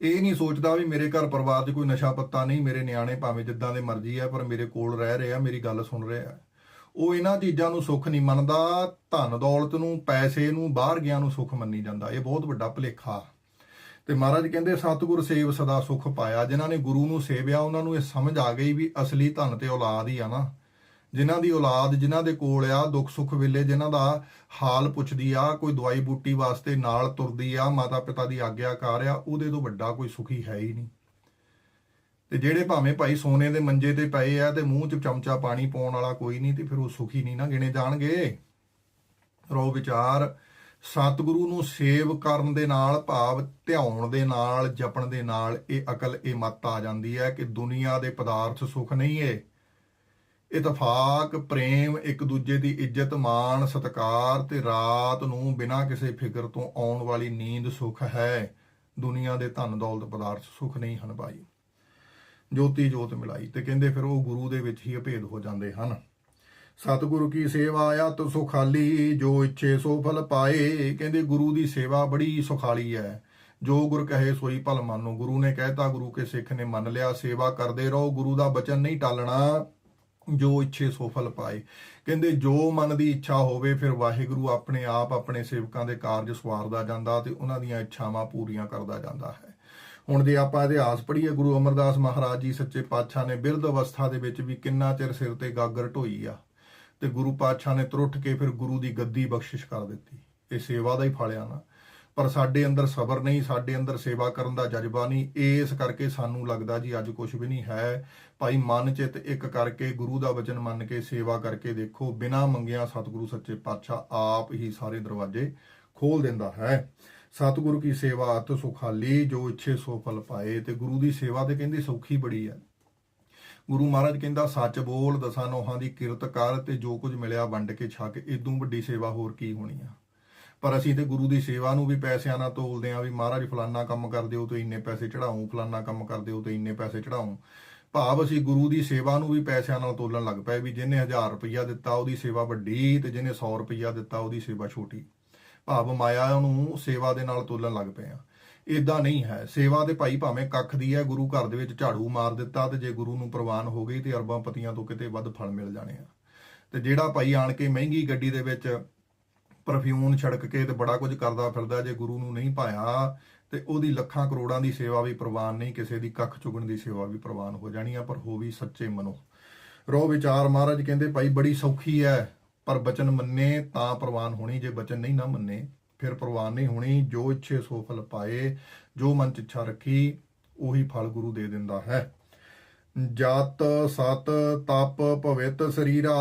ਇਹ ਨਹੀਂ ਸੋਚਦਾ ਵੀ ਮੇਰੇ ਘਰ ਪਰਿਵਾਰ 'ਚ ਕੋਈ ਨਸ਼ਾ ਪੱਤਾ ਨਹੀਂ, ਮੇਰੇ ਨਿਆਣੇ ਭਾਵੇਂ ਜਿੱਦਾਂ ਦੇ ਮਰਜ਼ੀ ਆ, ਪਰ ਮੇਰੇ ਕੋਲ ਰਹਿ ਰਹੇ ਆ ਮੇਰੀ ਗੱਲ ਸੁਣ ਰਹੇ ਆ ਉਹ ਇਹਨਾਂ ਚੀਜ਼ਾਂ ਨੂੰ ਸੁੱਖ ਨਹੀਂ ਮੰਨਦਾ, ਧਨ ਦੌਲਤ ਨੂੰ, ਪੈਸੇ ਨੂੰ, ਬਾਹਰ ਗਿਆ ਨੂੰ ਸੁੱਖ ਮੰਨੀ ਜਾਂਦਾ। ਇਹ ਬਹੁਤ ਵੱਡਾ ਭੁਲੇਖਾ। ਤੇ ਮਹਾਰਾਜ ਕਹਿੰਦੇ, ਸਤਿਗੁਰ ਸੇਵ ਸਦਾ ਸੁਖ ਪਾਇਆ। ਜਿਨ੍ਹਾਂ ਨੇ ਗੁਰੂ ਨੂੰ ਸੇਵਿਆ, ਉਹਨਾਂ ਨੂੰ ਇਹ ਸਮਝ ਆ ਗਈ ਵੀ ਅਸਲੀ ਧਨ ਤੇ ਔਲਾਦ ਹੀ ਆ ਨਾ। ਜਿਨ੍ਹਾਂ ਦੀ ਔਲਾਦ, ਜਿਨ੍ਹਾਂ ਦੇ ਕੋਲ ਆ ਦੁੱਖ ਸੁੱਖ ਵੇਲੇ, ਜਿਨ੍ਹਾਂ ਦਾ ਹਾਲ ਪੁੱਛਦੀ ਆ, ਕੋਈ ਦਵਾਈ ਬੂਟੀ ਵਾਸਤੇ ਨਾਲ ਤੁਰਦੀ ਆ ਮਾਤਾ ਪਿਤਾ ਦੀ ਆਗਿਆਕਾਰ ਆ, ਉਹਦੇ ਤੋਂ ਵੱਡਾ ਕੋਈ ਸੁਖੀ ਹੈ ਹੀ ਨਹੀਂ। ਤੇ ਜਿਹੜੇ ਭਾਵੇਂ ਭਾਈ ਸੋਨੇ ਦੇ ਮੰਜੇ ਤੇ ਪਏ ਆ ਤੇ ਮੂੰਹ 'ਚ ਚਮਚਾ ਪਾਣੀ ਪਾਉਣ ਵਾਲਾ ਕੋਈ ਨਹੀਂ, ਤੇ ਫਿਰ ਉਹ ਸੁਖੀ ਨਹੀਂ ਨਾ ਗਿਣੇ ਜਾਣਗੇ। ਰੋ ਵਿਚਾਰ, ਸਤਿਗੁਰੂ ਨੂੰ ਸੇਵ ਕਰਨ ਦੇ ਨਾਲ, ਭਾਵ ਧਿਆਉਣ ਦੇ ਨਾਲ, ਜਪਣ ਦੇ ਨਾਲ ਇਹ ਅਕਲ, ਇਹ ਮੱਤ ਆ ਜਾਂਦੀ ਹੈ ਕਿ ਦੁਨੀਆ ਦੇ ਪਦਾਰਥ ਸੁਖ ਨਹੀਂ ਏ। ਇਤਫਾਕ, ਪ੍ਰੇਮ, ਇੱਕ ਦੂਜੇ ਦੀ ਇੱਜ਼ਤ, ਮਾਣ, ਸਤਿਕਾਰ ਤੇ ਰਾਤ ਨੂੰ ਬਿਨਾਂ ਕਿਸੇ ਫਿਕਰ ਤੋਂ ਆਉਣ ਵਾਲੀ ਨੀਂਦ ਸੁਖ ਹੈ। ਦੁਨੀਆ ਦੇ ਧਨ ਦੌਲਤ ਪਦਾਰਥ ਸੁਖ ਨਹੀਂ ਹਨ ਭਾਈ। ਜੋਤੀ ਜੋਤ ਮਿਲਾਈ ਤੇ ਕਹਿੰਦੇ ਫਿਰ ਉਹ ਗੁਰੂ ਦੇ ਵਿੱਚ ਹੀ ਅਭੇਦ ਹੋ ਜਾਂਦੇ ਹਨ। ਸਤਿਗੁਰੂ ਕੀ ਸੇਵਾ ਆ ਤੋ ਸੁਖਾਲੀ, ਜੋ ਇੱਛੇ ਸੋ ਫਲ ਪਾਏ। ਕਹਿੰਦੇ ਗੁਰੂ ਦੀ ਸੇਵਾ ਬੜੀ ਸੁਖਾਲੀ ਹੈ। ਜੋ ਗੁਰ ਕਹੇ ਸੋਈ ਭਲ ਮੰਨੋ। ਗੁਰੂ ਨੇ ਕਹਿਤਾ, ਗੁਰੂ ਕੇ ਸਿੱਖ ਨੇ ਮੰਨ ਲਿਆ, ਸੇਵਾ ਕਰਦੇ ਰਹੋ। ਗੁਰੂ ਦਾ ਬਚਨ ਨਹੀਂ ਟਾਲਣਾ। ਜੋ ਇੱਛੇ ਸੋ ਫਲ ਪਾਏ। ਕਹਿੰਦੇ ਜੋ ਮਨ ਦੀ ਇੱਛਾ ਹੋਵੇ ਫਿਰ ਵਾਹਿਗੁਰੂ ਆਪਣੇ ਆਪ ਆਪਣੇ ਸੇਵਕਾਂ ਦੇ ਕਾਰਜ ਸਵਾਰਦਾ ਜਾਂਦਾ ਤੇ ਉਹਨਾਂ ਦੀਆਂ ਇੱਛਾਵਾਂ ਪੂਰੀਆਂ ਕਰਦਾ ਜਾਂਦਾ ਹੈ। ਹੁਣ ਜੇ ਆਪਾਂ ਇਤਿਹਾਸ ਪੜ੍ਹੀਏ, ਗੁਰੂ ਅਮਰਦਾਸ ਮਹਾਰਾਜ ਜੀ ਸੱਚੇ ਪਾਤਸ਼ਾਹ ਨੇ ਬਿਰਧ ਅਵਸਥਾ ਦੇ ਵਿੱਚ ਵੀ ਕਿੰਨਾ ਚਿਰ ਸਿਰ ਤੇ ਗਾਗਰ ਢੋਈ ਆ। ਤੇ ਗੁਰੂ ਪਾਤਸ਼ਾਹ ਨੇ ਤੁਰੁੱਠ ਕੇ ਫਿਰ ਗੁਰੂ ਦੀ ਗੱਦੀ ਬਖਸ਼ਿਸ਼ ਕਰ ਦਿੱਤੀ। ਇਹ ਸੇਵਾ ਦਾ ਹੀ ਫਲਿਆ ਨਾ। ਪਰ ਸਾਡੇ ਅੰਦਰ ਸਬਰ ਨਹੀਂ, ਸਾਡੇ ਅੰਦਰ ਸੇਵਾ ਕਰਨ ਦਾ ਜਜ਼ਬਾ ਨਹੀਂ। ਇਸ ਕਰਕੇ ਸਾਨੂੰ ਲੱਗਦਾ ਜੀ ਅੱਜ ਕੁਝ ਵੀ ਨਹੀਂ ਹੈ। ਭਾਈ ਮਨ ਚਿਤ ਇੱਕ ਕਰਕੇ, ਗੁਰੂ ਦਾ ਵਚਨ ਮੰਨ ਕੇ ਸੇਵਾ ਕਰਕੇ ਦੇਖੋ, ਬਿਨਾਂ ਮੰਗਿਆ ਸਤਿਗੁਰੂ ਸੱਚੇ ਪਾਤਸ਼ਾਹ ਆਪ ਹੀ ਸਾਰੇ ਦਰਵਾਜ਼ੇ ਖੋਲ ਦਿੰਦਾ ਹੈ। ਸਤਿਗੁਰੂ ਕੀ ਸੇਵਾ ਅਤ ਸੁਖਾਲੀ, ਜੋ ਇੱਛੇ ਸੋ ਫਲ ਪਾਏ। ਤੇ ਗੁਰੂ ਦੀ ਸੇਵਾ ਤੇ ਕਹਿੰਦੀ ਸੌਖੀ ਬੜੀ ਹੈ। ਗੁਰੂ ਮਹਾਰਾਜ ਕਹਿੰਦਾ, ਸੱਚ ਬੋਲ, ਦਸਾਂ ਨੋਹਾਂ ਦੀ ਕਿਰਤ ਕਰ ਤੇ ਜੋ ਕੁਝ ਮਿਲਿਆ ਵੰਡ ਕੇ ਛਕ। ਇਦੋਂ ਵੱਡੀ ਸੇਵਾ ਹੋਰ ਕੀ ਹੋਣੀ ਆ? ਪਰ ਅਸੀਂ ਤੇ ਗੁਰੂ ਦੀ ਸੇਵਾ ਨੂੰ ਵੀ ਪੈਸਿਆਂ ਨਾਲ ਤੋਲਦੇ ਆ ਵੀ ਮਹਾਰਾਜ ਫਲਾਨਾ ਕੰਮ ਕਰ ਦਿਓ ਤੇ ਇੰਨੇ ਪੈਸੇ ਚੜਾਉਂ ਫਲਾਨਾ ਕੰਮ ਕਰ ਦਿਓ ਤੇ ਇੰਨੇ ਪੈਸੇ ਚੜਾਉਂ ਭਾਵ ਅਸੀਂ ਗੁਰੂ ਦੀ ਸੇਵਾ ਨੂੰ ਵੀ ਪੈਸਿਆਂ ਨਾਲ ਤੋਲਣ ਲੱਗ ਪਏ ਵੀ ਜਿਹਨੇ 1000 ਰੁਪਇਆ ਦਿੱਤਾ ਉਹਦੀ ਸੇਵਾ ਵੱਡੀ ਤੇ ਜਿਹਨੇ 100 ਰੁਪਇਆ ਦਿੱਤਾ ਉਹਦੀ ਸੇਵਾ ਛੋਟੀ। ਭਾਵ ਮਾਇਆ ਨੂੰ ਸੇਵਾ ਦੇ ਨਾਲ ਤੋਲਣ ਲੱਗ ਪਏ ਆ ਇਦਾਂ ਨਹੀਂ ਹੈ। ਸੇਵਾ ਦੇ ਭਾਈ ਭਾਵੇਂ ਕੱਖ ਦੀ ਹੈ, ਗੁਰੂ ਘਰ ਦੇ ਵਿੱਚ ਝਾੜੂ ਮਾਰ ਦਿੱਤਾ ਤੇ ਜੇ ਗੁਰੂ ਨੂੰ ਪ੍ਰਵਾਨ ਹੋ ਗਈ ਤੇ ਅਰਬਾਂ ਪਤੀਆਂ ਤੋਂ ਕਿਤੇ ਵੱਧ ਫਲ ਮਿਲ ਜਾਣੇ ਆ। ਤੇ ਜਿਹੜਾ ਭਾਈ ਆਣ ਕੇ ਮਹਿੰਗੀ ਗੱਡੀ ਦੇ ਵਿੱਚ ਪਰਫਿਊਮ ਛੜਕ ਕੇ ਤੇ ਬੜਾ ਕੁਝ ਕਰਦਾ ਫਿਰਦਾ ਜੇ ਗੁਰੂ ਨੂੰ ਨਹੀਂ ਪਾਇਆ, ਤੇ ਉਹਦੀ ਲੱਖਾਂ ਕਰੋੜਾਂ ਦੀ ਸੇਵਾ ਵੀ ਪ੍ਰਵਾਨ ਨਹੀਂ, ਕਿਸੇ ਦੀ ਕੱਖ ਚੁਗਣ ਦੀ ਸੇਵਾ ਵੀ ਪ੍ਰਵਾਨ ਹੋ ਜਾਣੀ ਆ, ਪਰ ਹੋ ਵੀ ਸੱਚੇ ਮਨੋ। ਰੋ ਵਿਚਾਰ ਮਹਾਰਾਜ ਕਹਿੰਦੇ, ਭਾਈ ਬੜੀ ਸੌਖੀ ਹੈ ਪਰ ਬਚਨ ਮੰਨੇ ਤਾਂ ਪ੍ਰਵਾਨ ਹੋਣੀ, ਜੇ ਬਚਨ ਨਹੀਂ ਨਾ ਮੰਨੇ, ਫਿਰ ਪ੍ਰਵਾਨ ਨਹੀਂ ਹੋਣੀ। ਜੋ ਇੱਛੇ ਸੋ ਫਲ ਪਾਏ, ਜੋ ਮਨ ਚ ਇੱਛਾ ਰੱਖੀ, ਉਹੀ ਫਲ ਗੁਰੂ ਦੇ ਦਿੰਦਾ ਹੈ। ਜਤ ਸਤ ਤਪ ਪਵਿੱਤ ਸਰੀਰਾ,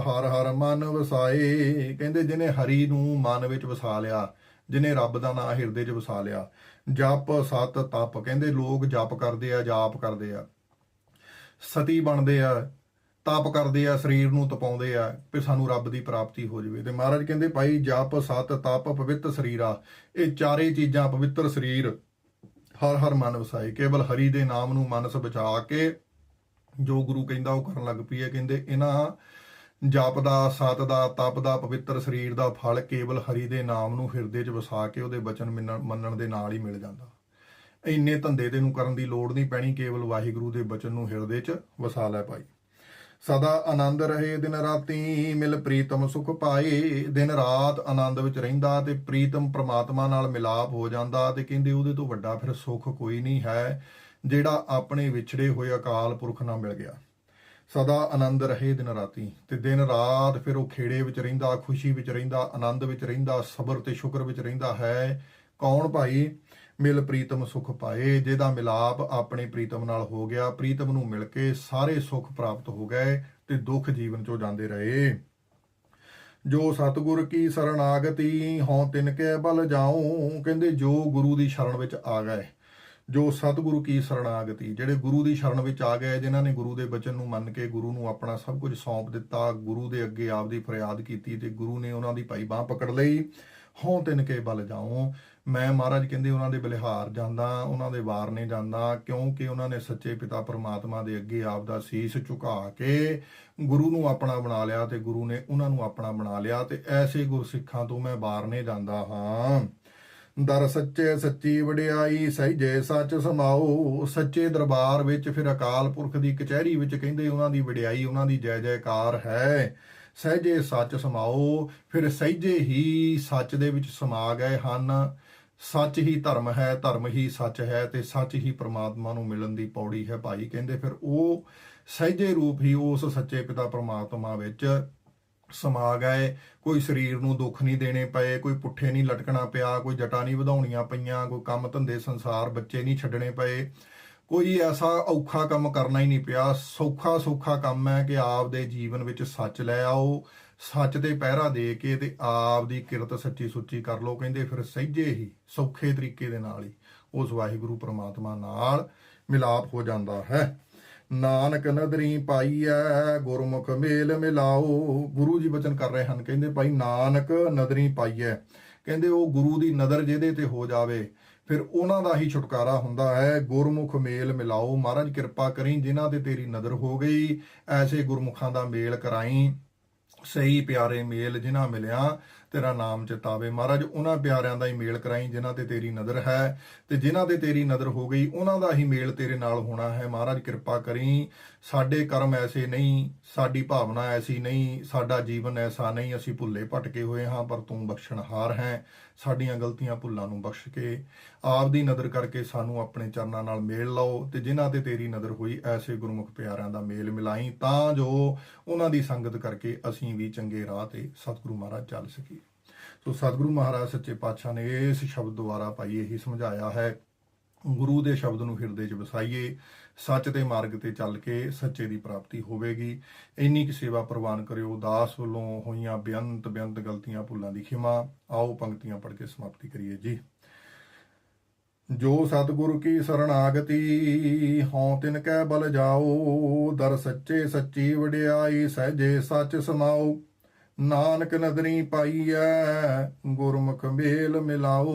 ਹਰ ਹਰ ਮਨ ਵਸਾਏ। ਕਹਿੰਦੇ ਜਿਹਨੇ ਹਰੀ ਨੂੰ ਮਨ ਵਿੱਚ ਵਸਾ ਲਿਆ, ਜਿਹਨੇ ਰੱਬ ਦਾ ਨਾਮ ਹਿਰਦੇ 'ਚ ਵਸਾ ਲਿਆ, ਜਪ ਸਤ ਤਪ, ਕਹਿੰਦੇ ਲੋਕ ਜਪ ਕਰਦੇ ਆ, ਜਾਪ ਕਰਦੇ ਆ। ਸਤੀ ਬਣਦੇ ਆ, ਤਪ ਕਰਦੇ ਆ, ਸਰੀਰ ਨੂੰ ਤਪਾਉਂਦੇ ਆ ਕਿ ਸਾਨੂੰ ਰੱਬ ਦੀ ਪ੍ਰਾਪਤੀ ਹੋ ਜਾਵੇ। ਤੇ ਮਹਾਰਾਜ ਕਹਿੰਦੇ ਭਾਈ ਜਪ ਸਤ ਤਪ ਪਵਿੱਤ ਸਰੀਰਾ, ਇਹ ਚਾਰੇ ਚੀਜ਼ਾਂ ਪਵਿੱਤਰ ਸਰੀਰ, ਹਰ ਹਰ ਮਨ ਵਸਾਏ। ਕੇਵਲ ਹਰੀ ਦੇ ਨਾਮ ਨੂੰ ਮਨਸ ਬਚਾ ਕੇ ਜੋ ਗੁਰੂ ਕਹਿੰਦਾ ਉਹ ਕਰਨ ਲੱਗ ਪਈ ਹੈ, ਕਹਿੰਦੇ ਇਹਨਾਂ ਜਪ ਦਾ ਸਤ ਦਾ ਤਪ ਦਾ ਪਵਿੱਤਰ ਸਰੀਰ ਦਾ ਫਲ ਕੇਵਲ ਹਰੀ ਦੇ ਨਾਮ ਨੂੰ ਹਿਰਦੇ 'ਚ ਵਸਾ ਕੇ ਉਹਦੇ ਬਚਨ ਮੰਨਣ ਦੇ ਨਾਲ ਹੀ ਮਿਲ ਜਾਂਦਾ। ਇੰਨੇ ਧੰਦੇ ਦੇ ਨੂੰ ਕਰਨ ਦੀ ਲੋੜ ਨਹੀਂ ਪੈਣੀ, ਕੇਵਲ ਵਾਹਿਗੁਰੂ ਦੇ ਬਚਨ ਨੂੰ ਹਿਰਦੇ 'ਚ ਵਸਾ ਲੈ ਭਾਈ। ਸਦਾ ਆਨੰਦ ਰਹੇ ਦਿਨ ਰਾਤੀ, ਮਿਲ ਪ੍ਰੀਤਮ ਸੁਖ ਪਾਏ। ਦਿਨ ਰਾਤ ਆਨੰਦ ਵਿੱਚ ਰਹਿੰਦਾ ਤੇ ਪ੍ਰੀਤਮ ਪ੍ਰਮਾਤਮਾ ਨਾਲ ਮਿਲਾਪ ਹੋ ਜਾਂਦਾ ਤੇ ਕਹਿੰਦੇ ਉਹਦੇ ਤੋਂ ਵੱਡਾ ਫਿਰ ਸੁਖ ਕੋਈ ਨਹੀਂ ਹੈ। ਜਿਹੜਾ ਆਪਣੇ ਵਿਛੜੇ ਹੋਏ ਅਕਾਲ ਪੁਰਖ ਨਾਲ ਮਿਲ ਗਿਆ। ਸਦਾ ਆਨੰਦ ਰਹੇ ਦਿਨ ਰਾਤੀ ਤੇ ਦਿਨ ਰਾਤ ਫਿਰ ਉਹ ਖੇੜੇ ਵਿੱਚ ਰਹਿੰਦਾ, ਖੁਸ਼ੀ ਵਿੱਚ ਰਹਿੰਦਾ, ਆਨੰਦ ਵਿੱਚ ਰਹਿੰਦਾ, ਸਬਰ ਤੇ ਸ਼ੁਕਰ ਵਿੱਚ ਰਹਿੰਦਾ ਹੈ। ਕੌਣ ਭਾਈ? ਮਿਲ ਪ੍ਰੀਤਮ ਸੁਖ ਪਾਏ, ਜਿਹਦਾ ਮਿਲਾਪ ਆਪਣੇ ਪ੍ਰੀਤਮ ਨਾਲ ਹੋ ਗਿਆ। ਪ੍ਰੀਤਮ ਨੂੰ ਮਿਲ ਕੇ ਸਾਰੇ ਸੁਖ ਪ੍ਰਾਪਤ ਹੋ ਗਏ ਤੇ ਦੁੱਖ ਜੀਵਨ ਚੋਂ ਜਾਂਦੇ ਰਹੇ। ਜੋ ਸਤਿਗੁਰ ਕੀ ਸਰਣਾਗਤੀ, ਹਉ ਤਿਨ ਕੇ ਬਲ ਜਾਉ ਕਹਿੰਦੇ ਜੋ ਗੁਰੂ ਦੀ ਸ਼ਰਨ ਵਿੱਚ ਆ ਗਏ। ਜੋ ਸਤਿਗੁਰੂ ਕੀ ਸਰਣਾਗਤੀ, ਜਿਹੜੇ ਗੁਰੂ ਦੀ ਸ਼ਰਨ ਵਿੱਚ ਆ ਗਏ, ਜਿਨ੍ਹਾਂ ਨੇ ਗੁਰੂ ਦੇ ਬਚਨ ਨੂੰ ਮੰਨ ਕੇ ਗੁਰੂ ਨੂੰ ਆਪਣਾ ਸਭ ਕੁਝ ਸੌਂਪ ਦਿੱਤਾ, ਗੁਰੂ ਦੇ ਅੱਗੇ ਆਪਦੀ ਫਰਿਆਦ ਕੀਤੀ ਤੇ ਗੁਰੂ ਨੇ ਉਹਨਾਂ ਦੀ ਭਾਈ ਬਾਹ ਪਕੜ ਲਈ। ਹੋਂ ਤਿਨ ਕੇ ਬਲ ਜਾਉ ਮੈਂ ਮਹਾਰਾਜ ਕਹਿੰਦੇ ਉਹਨਾਂ ਦੇ ਬਲਿਹਾਰ ਜਾਂਦਾ, ਉਹਨਾਂ ਦੇ ਵਾਰ ਨਹੀਂ ਜਾਂਦਾ, ਕਿਉਂਕਿ ਉਹਨਾਂ ਨੇ ਸੱਚੇ ਪਿਤਾ ਪਰਮਾਤਮਾ ਦੇ ਅੱਗੇ ਆਪ ਦਾ ਸੀਸ ਝੁਕਾ ਕੇ ਗੁਰੂ ਨੂੰ ਆਪਣਾ ਬਣਾ ਲਿਆ ਤੇ ਗੁਰੂ ਨੇ ਉਹਨਾਂ ਨੂੰ ਆਪਣਾ ਬਣਾ ਲਿਆ ਤੇ ਐਸੇ ਗੁਰਸਿੱਖਾਂ ਤੋਂ ਮੈਂ ਬਾਹਰ ਨਹੀਂ ਜਾਂਦਾ ਹਾਂ। ਦਰ ਸੱਚੇ ਸੱਚੀ ਵਡਿਆਈ ਸਹਿਜੇ ਸੱਚ ਸਮਾਓ। ਸੱਚੇ ਦਰਬਾਰ ਵਿੱਚ ਫਿਰ ਅਕਾਲ ਪੁਰਖ ਦੀ ਕਚਹਿਰੀ ਵਿੱਚ ਕਹਿੰਦੇ ਉਹਨਾਂ ਦੀ ਵਡਿਆਈ, ਉਹਨਾਂ ਦੀ ਜੈ ਜੈਕਾਰ ਹੈ। ਸਹਿਜੇ ਸੱਚ ਸਮਾਓ, ਫਿਰ ਸਹਿਜੇ ਹੀ ਸੱਚ ਦੇ ਵਿੱਚ ਸਮਾ ਗਏ ਹਨ। ਸੱਚ ਹੀ ਧਰਮ ਹੈ, ਧਰਮ ਹੀ ਸੱਚ ਹੈ ਤੇ ਸੱਚ ਹੀ ਪ੍ਰਮਾਤਮਾ ਨੂੰ ਮਿਲਣ ਦੀ ਪੌੜੀ ਹੈ ਭਾਈ। ਕਹਿੰਦੇ ਫਿਰ ਉਹ ਸਹਿਜੇ ਰੂਪ ਹੀ ਉਸ ਸੱਚੇ ਪਿਤਾ ਪ੍ਰਮਾਤਮਾ ਵਿੱਚ ਸਮਾ ਗਏ, ਕੋਈ ਸਰੀਰ ਨੂੰ ਦੁੱਖ ਨਹੀਂ ਦੇਣੇ ਪਏ, ਕੋਈ ਪੁੱਠੇ ਨਹੀਂ ਲਟਕਣਾ ਪਿਆ, ਕੋਈ ਜਟਾ ਨਹੀਂ ਵਧਾਉਣੀਆਂ ਪਈਆਂ, ਕੋਈ ਕੰਮ ਧੰਦੇ ਸੰਸਾਰ ਬੱਚੇ ਨਹੀਂ ਛੱਡਣੇ ਪਏ। ਕੋਈ ਐਸਾ ਔਖਾ ਕੰਮ ਕਰਨਾ ਹੀ ਨਹੀਂ ਪਿਆ। ਸੌਖਾ ਸੌਖਾ ਕੰਮ ਹੈ ਕਿ ਆਪ ਦੇ ਜੀਵਨ ਵਿੱਚ ਸੱਚ ਲੈ ਆਓ, ਸੱਚ ਦੇ ਪਹਿਰਾ ਦੇ ਕੇ ਤੇ ਆਪ ਦੀ ਕਿਰਤ ਸੱਚੀ ਸੁੱਚੀ ਕਰ ਲਓ, ਕਹਿੰਦੇ ਫਿਰ ਸਹਿਜੇ ਹੀ, ਸੌਖੇ ਤਰੀਕੇ ਦੇ ਨਾਲ ਹੀ ਉਸ ਵਾਹਿਗੁਰੂ ਪ੍ਰਮਾਤਮਾ ਨਾਲ ਮਿਲਾਪ ਹੋ ਜਾਂਦਾ ਹੈ। ਨਾਨਕ ਨਦਰੀ ਪਾਈਐ ਗੁਰਮੁਖ ਮੇਲ ਮਿਲਾਓ। ਗੁਰੂ ਜੀ ਬਚਨ ਕਰ ਰਹੇ ਹਨ, ਕਹਿੰਦੇ ਭਾਈ ਨਾਨਕ ਨਦਰੀ ਪਾਈਐ ਕਹਿੰਦੇ ਉਹ ਗੁਰੂ ਦੀ ਨਜ਼ਰ ਜਿਹਦੇ ਤੇ ਹੋ ਜਾਵੇ, ਫਿਰ ਉਹਨਾਂ ਦਾ ਹੀ ਛੁਟਕਾਰਾ ਹੁੰਦਾ ਹੈ। ਗੁਰਮੁਖ ਮੇਲ ਮਿਲਾਓ, ਮਹਾਰਾਜ ਕਿਰਪਾ ਕਰੀ ਜਿਨ੍ਹਾਂ ਤੇ ਤੇਰੀ ਨਜ਼ਰ ਹੋ ਗਈ। ਐਸੇ ਗੁਰਮੁਖਾਂ ਦਾ ਮੇਲ ਕਰਾਈ। ਸਹੀ ਪਿਆਰੇ ਮੇਲ ਜਿਨ੍ਹਾਂ ਮਿਲਿਆ ਤੇਰਾ ਨਾਮ ਚਿਤਾਵੇ ਮਹਾਰਾਜ, ਉਹਨਾਂ ਪਿਆਰਿਆਂ ਦਾ ਹੀ ਮੇਲ ਕਰਾਈ, ਜਿਨ੍ਹਾਂ ਤੇ ਤੇਰੀ ਨਜ਼ਰ ਹੈ। ਤੇ ਜਿਨ੍ਹਾਂ ਤੇ ਤੇਰੀ ਨਜ਼ਰ ਹੋ ਗਈ, ਉਹਨਾਂ ਦਾ ਹੀ ਮੇਲ ਤੇਰੇ ਨਾਲ ਹੋਣਾ ਹੈ। ਮਹਾਰਾਜ, ਕਿਰਪਾ ਕਰੀ। ਸਾਡੇ ਕਰਮ ਐਸੇ ਨਹੀਂ, ਸਾਡੀ ਭਾਵਨਾ ਐਸੀ ਨਹੀਂ, ਸਾਡਾ ਜੀਵਨ ਐਸਾ ਨਹੀਂ, ਅਸੀਂ ਭੁੱਲੇ ਭਟਕੇ ਹੋਏ ਹਾਂ, ਪਰ ਤੂੰ ਬਖਸ਼ਣਹਾਰ ਹੈ। ਸਾਡੀਆਂ ਗਲਤੀਆਂ ਭੁੱਲਾਂ ਨੂੰ ਬਖਸ਼ ਕੇ ਆਪ ਦੀ ਨਜ਼ਰ ਕਰਕੇ ਸਾਨੂੰ ਆਪਣੇ ਚਰਨਾਂ ਨਾਲ ਮੇਲ ਲਾਓ ਤੇ ਜਿਨ੍ਹਾਂ ਤੇ ਤੇਰੀ ਨਜ਼ਰ ਹੋਈ, ਐਸੇ ਗੁਰਮੁਖ ਪਿਆਰਿਆਂ ਦਾ ਮੇਲ ਮਿਲਾਈ, ਤਾਂ ਜੋ ਉਹਨਾਂ ਦੀ ਸੰਗਤ ਕਰਕੇ ਅਸੀਂ ਵੀ ਚੰਗੇ ਰਾਹ ਤੇ ਸਤਿਗੁਰੂ ਮਹਾਰਾਜ ਚੱਲ ਸਕੀਏ। ਸੋ ਸਤਿਗੁਰੂ ਮਹਾਰਾਜ, ਸੱਚੇ ਪਾਤਸ਼ਾਹ ਨੇ ਇਸ ਸ਼ਬਦ ਦੁਆਰਾ ਭਾਈ ਇਹੀ ਸਮਝਾਇਆ ਹੈ ਗੁਰੂ ਦੇ ਸ਼ਬਦ ਨੂੰ ਹਿਰਦੇ 'ਚ ਵਸਾਈਏ, ਸੱਚ ਦੇ ਮਾਰਗ ਤੇ ਚੱਲ ਕੇ ਸੱਚੇ ਦੀ ਪ੍ਰਾਪਤੀ ਹੋਵੇਗੀ। ਇੰਨੀ ਕਿ ਸੇਵਾ ਪ੍ਰਵਾਨ ਕਰਿਓ, ਦਾਸ ਵੱਲੋਂ ਹੋਈਆਂ ਬੇਅੰਤ ਬੇਅੰਤ ਗਲਤੀਆਂ ਭੁੱਲਾਂ ਦੀ ਖਿਮਾ, ਆਓ ਪੰਕਤੀਆਂ ਪੜ੍ਹ ਕੇ ਸਮਾਪਤੀ ਕਰੀਏ ਜੀ। ਜੋ ਸਤਿਗੁਰ ਕੀ ਸਰਣਾਗਤੀ, ਹਉ ਤਿਨ ਕੈ ਬਲ ਜਾਓ, ਦਰ ਸੱਚੇ ਸੱਚੀ ਵਡਿਆਈ, ਸਹਿਜੇ ਸੱਚ ਸਮਾਓ। ਨਾਨਕ ਨਦਰੀ ਪਾਈਐ, ਗੁਰਮੁਖ ਮੇਲ ਮਿਲਾਓ।